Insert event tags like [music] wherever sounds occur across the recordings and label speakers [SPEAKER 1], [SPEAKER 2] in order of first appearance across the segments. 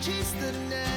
[SPEAKER 1] Chase the night,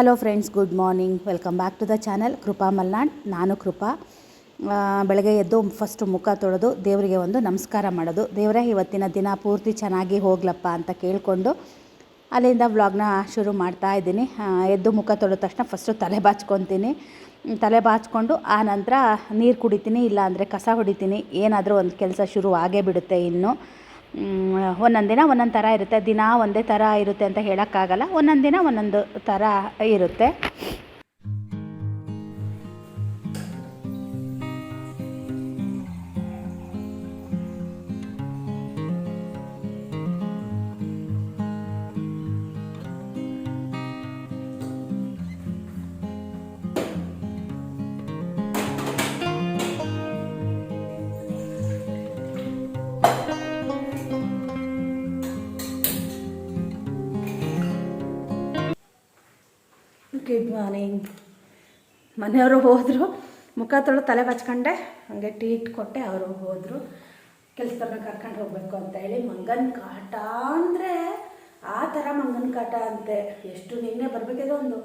[SPEAKER 2] hello friends good morning welcome back to the channel Krupa Malnad ನಾನು ಕೃಪಾ ಬೆಳಗ್ಗೆ ಎದ್ದು first ಮುಖ ತೊಳೆದು ದೇವರಿಗೆ ಒಂದು ನಮಸ್ಕಾರ ಮಾಡೋದು. ದೇವರೇ, ಇವತ್ತಿನ ದಿನ ಪೂರ್ತಿ ಚೆನ್ನಾಗಿ ಹೋಗ್ಲಪ್ಪ ಅಂತ ಕೇಳಿಕೊಂಡು ಅಲ್ಲಿಂದ ವ್ಲಾಗ್ನ ಶುರು ಮಾಡ್ತಾ ಇದ್ದೀನಿ. ಎದ್ದು ಮುಖ ತೊಳೆದ ತಕ್ಷಣ ಫಸ್ಟು ತಲೆ ಬಾಚ್ಕೊತೀನಿ. ತಲೆ ಬಾಚ್ಕೊಂಡು ಆ ನಂತರ ನೀರು ಕುಡಿತೀನಿ ಇಲ್ಲ ಅಂದರೆ ಕಸ ಹೊಡಿತೀನಿ. ಏನಾದರೂ ಒಂದು ಕೆಲಸ ಶುರು ಆಗೇ ಬಿಡುತ್ತೆ ಇನ್ನು. ಒಂದೊಂದು ದಿನ ಒಂದೊಂದು ಥರ ಇರುತ್ತೆ. ದಿನ ಒಂದೇ ಥರ ಇರುತ್ತೆ ಅಂತ ಹೇಳೋಕ್ಕಾಗಲ್ಲ. ಒಂದೊಂದು ದಿನ ಒಂದೊಂದು ಥರ ಇರುತ್ತೆ. ಗುಡ್ ಮಾರ್ನಿಂಗ್ ಮನೆಯವರು ಹೋದರು, ಮುಖ ತೊಳೆದು ತಲೆ ಬಚ್ಕೊಂಡೆ ಹಾಗೆ ಟೀ ಇಟ್ಕೊಟ್ಟೆ, ಅವರು ಹೋದರು. ಕೆಲಸದವ್ರನ್ನ ಕರ್ಕೊಂಡು ಹೋಗಬೇಕು ಅಂತ ಹೇಳಿ ಮಂಗನ ಕಾಟ ಅಂದರೆ ಆ ಥರ ಮಂಗನ ಕಾಟ ಅಂತೆ. ಎಷ್ಟು ನಿನ್ನೆ ಬರಬೇಕಿದ್ರೆ ಒಂದು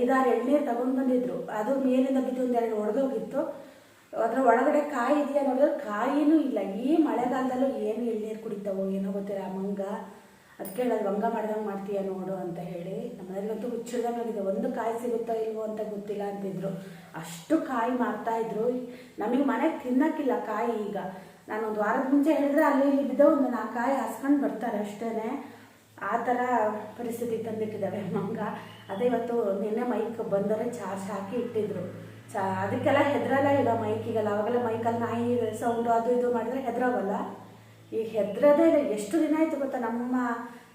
[SPEAKER 2] ಐದಾರು ಎಳ್ನೀರು ತಗೊಂಡು ಬಂದಿದ್ರು. ಅದು ಮೇಲಿಂದ ಬಿದ್ದು ಒಂದೆರಡು ಒಡೆದೋಗಿತ್ತು. ಅದರ ಒಳಗಡೆ ಕಾಯಿ ಇದೆಯಾ ನೋಡಿದ್ರೆ ಕಾಯಿನೂ ಇಲ್ಲ. ಈ ಮಳೆಗಾಲದಲ್ಲೂ ಏನು ಎಳ್ನೀರು ಕುಡಿತಾವೋ ಏನೋ ಗೊತ್ತಿಲ್ಲ. ಮಂಗ ಅದಕ್ಕೆ ಅದು ಭಂಗ ಮಾಡ್ದಂಗೆ ಮಾಡ್ತೀಯ ನೋಡು ಅಂತ ಹೇಳಿ. ನಮ್ಮನೇಲಂತೂ ಹುಚ್ಚಿಡ್ದಂಗಾಗಿದೆ ಒಂದು ಕಾಯಿ ಸಿಗುತ್ತೋ ಇಲ್ವೋ ಅಂತ ಗೊತ್ತಿಲ್ಲ ಅಂತಿದ್ರು. ಅಷ್ಟು ಕಾಯಿ ಮಾಡ್ತಾ ಇದ್ರು. ನಮಗೆ ಮನೆಗೆ ತಿನ್ನಕ್ಕಿಲ್ಲ ಕಾಯಿ ಈಗ. ನಾನು ಒಂದು ವಾರದ ಮುಂಚೆ ಹೇಳಿದ್ರೆ ಅಲ್ಲಿ ಇಲ್ಲಿ ಬಿದ್ದ ಒಂದು ನಾಲ್ಕು ಕಾಯಿ ಹಾಸ್ಕೊಂಡು ಬರ್ತಾರೆ ಅಷ್ಟೇ ಆ ಥರ ಪರಿಸ್ಥಿತಿ ತಂದಿಟ್ಟಿದ್ದಾವೆ ಮಂಗ ಅದೇ ಇವತ್ತು ನಿನ್ನೆ ಮೈಕ್ ಬಂದರೆ ಚಾರ್ಜ್ ಹಾಕಿ ಇಟ್ಟಿದ್ರು. ಚಾ, ಅದಕ್ಕೆಲ್ಲ ಹೆದರಲ್ಲ ಈಗ ಮೈಕಿಗೆಲ್ಲ. ಅವಾಗೆಲ್ಲ ಮೈಕಲ್ಲಿ ನಾಯಿ ಸೌಂಡು ಅದು ಇದು ಮಾಡಿದ್ರೆ ಹೆದರೋವಲ್ಲ ಈಗ ಹೆದ್ರದೇ ಇಲ್ಲ. ಎಷ್ಟು ದಿನ ಆಯ್ತು ಗೊತ್ತಾ? ನಮ್ಮ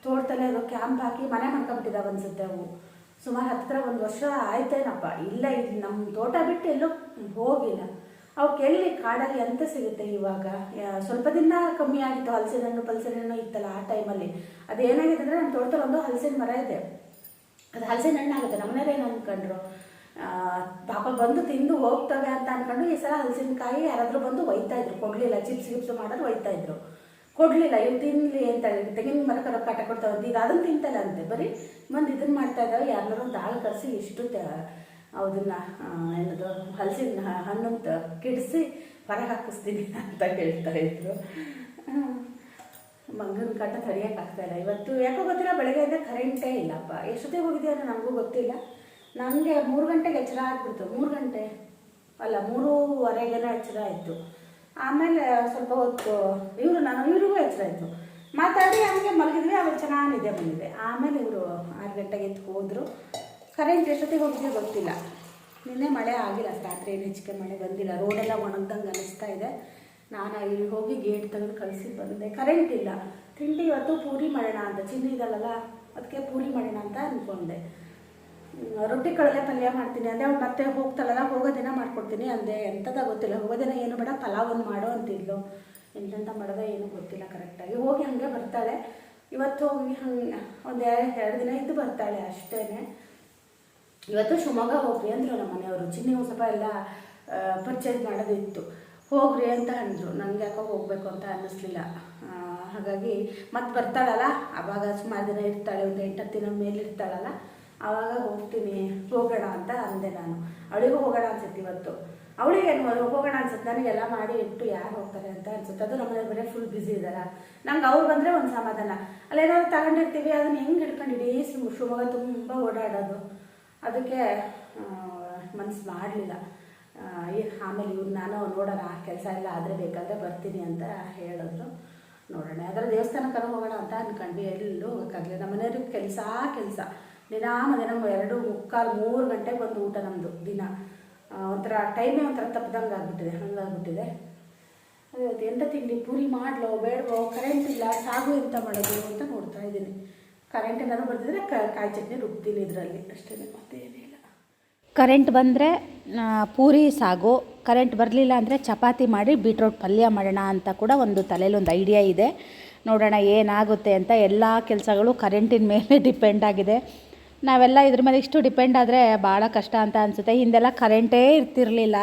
[SPEAKER 2] ತೋಟದಲ್ಲೇ ಅದು ಕ್ಯಾಂಪ್ ಹಾಕಿ ಮನೆ ಮಾಡ್ಕೊಂಬಿಟ್ಟಿದ್ದಾವೆ ಅನ್ಸುತ್ತೆ ಅವು. ಸುಮಾರು ಹತ್ತಿರ ಒಂದು ವರ್ಷ ಆಯ್ತೇನಪ್ಪ? ಇಲ್ಲ ಇದು ನಮ್ಮ ತೋಟ ಬಿಟ್ಟು ಎಲ್ಲೂ ಹೋಗಿಲ್ಲ. ಅವಕ್ಕೆಲ್ಲಿ ಕಾಡಲ್ಲಿ ಎಂತ ಸಿಗುತ್ತೆ ಇವಾಗ? ಸ್ವಲ್ಪ ದಿನ ಕಮ್ಮಿ ಆಗಿತ್ತು. ಹಲಸಿನ ಹಣ್ಣು ಪಲ್ಸಿನ ಹಣ್ಣು ಇತ್ತಲ್ಲ ಆ ಟೈಮಲ್ಲಿ ಅದೇನಾಗಿದೆ ಅಂದರೆ ನಮ್ಮ ತೋಟದಲ್ಲಿ ಒಂದು ಹಲಸಿನ ಮರ ಇದೆ. ಅದು ಹಲಸಿನ ಹಣ್ಣು ಆಗುತ್ತೆ ನಮ್ಮನೇಲಿ ಏನು ಅಂದ್ಕೊಂಡ್ರು ಪಾಪ ಬಂದು ತಿಂದು ಹೋಗ್ತವೆ ಅಂತ ಅನ್ಕೊಂಡು ಈ ಸಲ ಹಲಸಿನಕಾಯಿ ಯಾರಾದರೂ ಬಂದು ಒಯ್ತಾ ಇದ್ರು. ಕೊಡ್ಲಿಲ್ಲ. ಚಿಪ್ಸ್, ಗಿಪ್ಸ್ ಮಾಡೋದು ಒಯ್ತಾ ಇದ್ರು. ಕೊಡ್ಲಿಲ್ಲ ಇವ್ರು ತಿನ್ಲಿ ಅಂತ ಹೇಳಿ, ತೆಂಗಿನ ಮರಕ್ಕೆ ರೊಕ್ಕ ಕಾಟ ಕೊಡ್ತಾವಂತ ಈಗ ಅದನ್ನು ತಿಂತಲ್ಲ ಅಂತೆ. ಬರೀ ಬಂದು ಇದನ್ನು ಮಾಡ್ತಾ ಇದ್ದಾವೆ ಯಾರನ್ನಾರು ಒಂದು ಆಳು ಕರೆಸಿ ಇಷ್ಟು ಅದನ್ನ ಏನದು, ಹಲಸಿನ ಹಣ್ಣು ಕಿಡಿಸಿ ಹೊರ ಹಾಕಿಸ್ತೀನಿ ಅಂತ ಹೇಳ್ತಾ ಇದ್ರು. ಮಂಗನ ಕಾಟ ತಡೆಯೋಕ್ಕಾಗ್ತಾ ಇಲ್ಲ. ಇವತ್ತು ಯಾಕೋ ಗೊತ್ತಿಲ್ಲ, ಬೆಳಗ್ಗೆಯಿಂದ ಕರೆಂಟೇ ಇಲ್ಲಪ್ಪ. ಎಷ್ಟೊತ್ತಿಗೆ ಹೋಗಿದೆಯೋ ನನಗೂ ಗೊತ್ತಿಲ್ಲ. ನನಗೆ ಮೂರು ಗಂಟೆಗೆ ಎಚ್ಚರ ಆಗ್ಬಿಡ್ತು. ಮೂರು ಗಂಟೆ? ಅಲ್ಲ, ಮೂರುವರೆಗೇನೋ ಎಚ್ಚರ ಆಯಿತು. ಆಮೇಲೆ ಸ್ವಲ್ಪ ಹೊತ್ತು ಇವರು ನಾನು ಇವರಿಗೂ ಆಯಿತು. ಮಾತಾಡಿ ಹಂಗೆ ಮಲಗಿದ್ವಿ, ಆಮೇಲೆ ಚೆನ್ನಾಗಿದೆ ಬಂದಿದೆ. ಆಮೇಲೆ ಇವರು ಆರು ಗಂಟೆಗೆ ಎದ್ದು ಹೋದರು. ಕರೆಂಟ್ ಎಷ್ಟೊತ್ತಿಗೆ ಹೋಗಿದ್ದೆ ಗೊತ್ತಿಲ್ಲ. ನಿನ್ನೆ ಮಳೆ ಆಗಿಲ್ಲ ರಾತ್ರಿ ಏನು ಹೆಚ್ಚಿಗೆ ಮಳೆ ಬಂದಿಲ್ಲ. ರೋಡೆಲ್ಲ ಒಣಗ್ದಂಗೆ ಅನಿಸ್ತಾ ಇದೆ. ನಾನು ಇಲ್ಲಿ ಹೋಗಿ ಗೇಟ್ ತೆಗೆದು ಕಳಿಸಿ ಬಂದೆ. ಕರೆಂಟ್ ಇಲ್ಲ. ತಿಂಡಿ ಇವತ್ತು ಪೂರಿ ಮಾಡೋಣ ಅಂತ ಚಿನ್ನಿ ಇದಲ್ಲಲ್ಲ ಅದಕ್ಕೆ ಪೂರಿ ಮಾಡೋಣ ಅಂತ ಅಂದ್ಕೊಂಡೆ. ರೊಟ್ಟಿ ಕಡಲೆ ಪಲ್ಯ ಮಾಡ್ತೀನಿ ಅಂದೆ. ಅವ್ಳು ಮತ್ತೆ ಹೋಗ್ತಾಳಲ್ಲ ಹೋಗೋ ದಿನ ಮಾಡ್ಕೊಡ್ತೀನಿ ಅಂದೆ. ಎಂಥದ ಗೊತ್ತಿಲ್ಲ. ಹೋಗೋ ದಿನ ಏನು ಬೇಡ ಪಲಾವ್ ಒಂದು ಮಾಡೋ ಅಂತಿದ್ಲು. ಎಂತೆಂತ ಮಾಡೋದ ಏನು ಗೊತ್ತಿಲ್ಲ ಕರೆಕ್ಟಾಗಿ ಹೋಗಿ ಹಾಗೆ ಬರ್ತಾಳೆ. ಇವತ್ತು ಹೋಗಿ ಹಂಗೆ, ಒಂದು ಎರಡು ದಿನ ಇದ್ದು ಬರ್ತಾಳೆ ಅಷ್ಟೇ ಇವತ್ತು ಶಿವಮೊಗ್ಗ ಹೋಗ್ರಿ ಅಂದರು ನಮ್ಮ ಮನೆಯವರು. ಚಿನ್ನಿ ಒಂದು ಸ್ವಲ್ಪ ಎಲ್ಲ ಪರ್ಚೇಸ್ ಮಾಡೋದಿತ್ತು. ಹೋಗ್ರಿ ಅಂತ ಅಂದರು. ನನಗೆ ಯಾಕೋ ಹೋಗಬೇಕು ಅಂತ ಅನ್ನಿಸ್ಲಿಲ್ಲ. ಹಾಗಾಗಿ ಮತ್ತೆ ಬರ್ತಾಳಲ್ಲ. ಆವಾಗ ಸುಮಾರು ದಿನ ಇರ್ತಾಳೆ, ಒಂದು ಎಂಟತ್ತು ದಿನ ಮೇಲೆ ಇರ್ತಾಳಲ್ಲ ಆವಾಗ ಹೋಗ್ತೀನಿ ಹೋಗೋಣ ಅಂತ ಅಂದೆ ನಾನು. ಅವಳಿಗೂ ಹೋಗೋಣ ಅನ್ಸುತ್ತೆ ಇವತ್ತು. ಅವಳಿಗೆ ಏನು ಹೋಗೋಣ ಅನ್ಸುತ್ತೆ? ನನಗೆಲ್ಲ ಮಾಡಿ ಇಟ್ಟು ಯಾರು ಹೋಗ್ತಾರೆ ಅಂತ ಅನ್ಸುತ್ತೆ. ಅದು ನಮ್ಮನೆ ಬರೀ ಫುಲ್ ಬ್ಯುಸಿ ಇದ್ದಾರ ನಂಗೆ ಅವ್ರು ಬಂದರೆ ಒಂದು ಸಮಾಧಾನ. ಅಲ್ಲೇನಾದ್ರು ತಗೊಂಡಿರ್ತೀವಿ, ಅದನ್ನ ಹೆಂಗೆ ಹಿಡ್ಕೊಂಡು ಇಡೀ ಶಿವ- ಶಿವಮೊಗ್ಗ ತುಂಬ ಓಡಾಡೋದು. ಅದಕ್ಕೆ ಮನ್ಸು ಮಾಡಲಿಲ್ಲ. ಆಮೇಲೆ ಇವ್ರು ನಾನು ನೋಡೋಣ ಆ ಕೆಲಸ ಎಲ್ಲ ಆದರೆ ಬೇಕಾದರೆ ಬರ್ತೀನಿ ಅಂತ ಹೇಳಿದ್ರು ನೋಡೋಣ. ಅದರ ದೇವಸ್ಥಾನಕ್ಕೆ ಹೋಗೋಣ ಅಂತ ಅನ್ಕೊಂಡ್ವಿ. ಎಲ್ಲೂ ಹೋಗೋಕ್ಕಾಗಲಿಲ್ಲ. ಮನೆಯವ್ರಿಗೆ ಕೆಲಸ ಕೆಲಸ. ದಿನ ನಮ್ಮ ಎರಡು ಮುಕ್ಕಾಲು ಮೂರು ಗಂಟೆಗೆ ಒಂದು ಊಟ ನಮ್ಮದು ದಿನ. ಒಂಥರ ಟೈಮೇ ಒಂಥರ ತಪ್ಪದಂಗೆ ಆಗ್ಬಿಟ್ಟಿದೆ ಹಂಗಾಗ್ಬಿಟ್ಟಿದೆ ಇವತ್ತು ಎಂತ ತಿಂಡಿ ಪೂರಿ ಮಾಡಲೋ ಬೇಡವೋ ಕರೆಂಟ್ ಇಲ್ಲ, ಸಾಗು ಎಂತ ಮಾಡೋದು ಅಂತ ನೋಡ್ತಾ ಇದ್ದೀನಿ. ಕರೆಂಟ್ ಏನಾದ್ರು ಬರ್ತಿದ್ರೆ ಕಾಯಿ ಚಟ್ನಿ ರುಬ್ತೀನಿ ಇದರಲ್ಲಿ. ಅಷ್ಟೇ ಮತ್ತೇನಿಲ್ಲ
[SPEAKER 3] ಕರೆಂಟ್ ಬಂದರೆ ಪೂರಿ, ಸಾಗು. ಕರೆಂಟ್ ಬರಲಿಲ್ಲ ಅಂದರೆ ಚಪಾತಿ ಮಾಡಿ ಬೀಟ್ರೋಟ್ ಪಲ್ಯ ಮಾಡೋಣ ಅಂತ ಕೂಡ ಒಂದು ತಲೆಯಲ್ಲಿ ಒಂದು ಐಡಿಯಾ ಇದೆ. ನೋಡೋಣ ಏನಾಗುತ್ತೆ ಅಂತ ಎಲ್ಲ ಕೆಲಸಗಳು ಕರೆಂಟಿನ ಮೇಲೆ [laughs] ಡಿಪೆಂಡ್ ಆಗಿದೆ. ನಾವೆಲ್ಲ ಇದ್ರ ಮೇಲೆ ಇಷ್ಟು ಡಿಪೆಂಡ್ ಆದರೆ ಭಾಳ ಕಷ್ಟ ಅಂತ ಅನಿಸುತ್ತೆ. ಹಿಂದೆಲ್ಲ ಕರೆಂಟೇ ಇರ್ತಿರಲಿಲ್ಲ.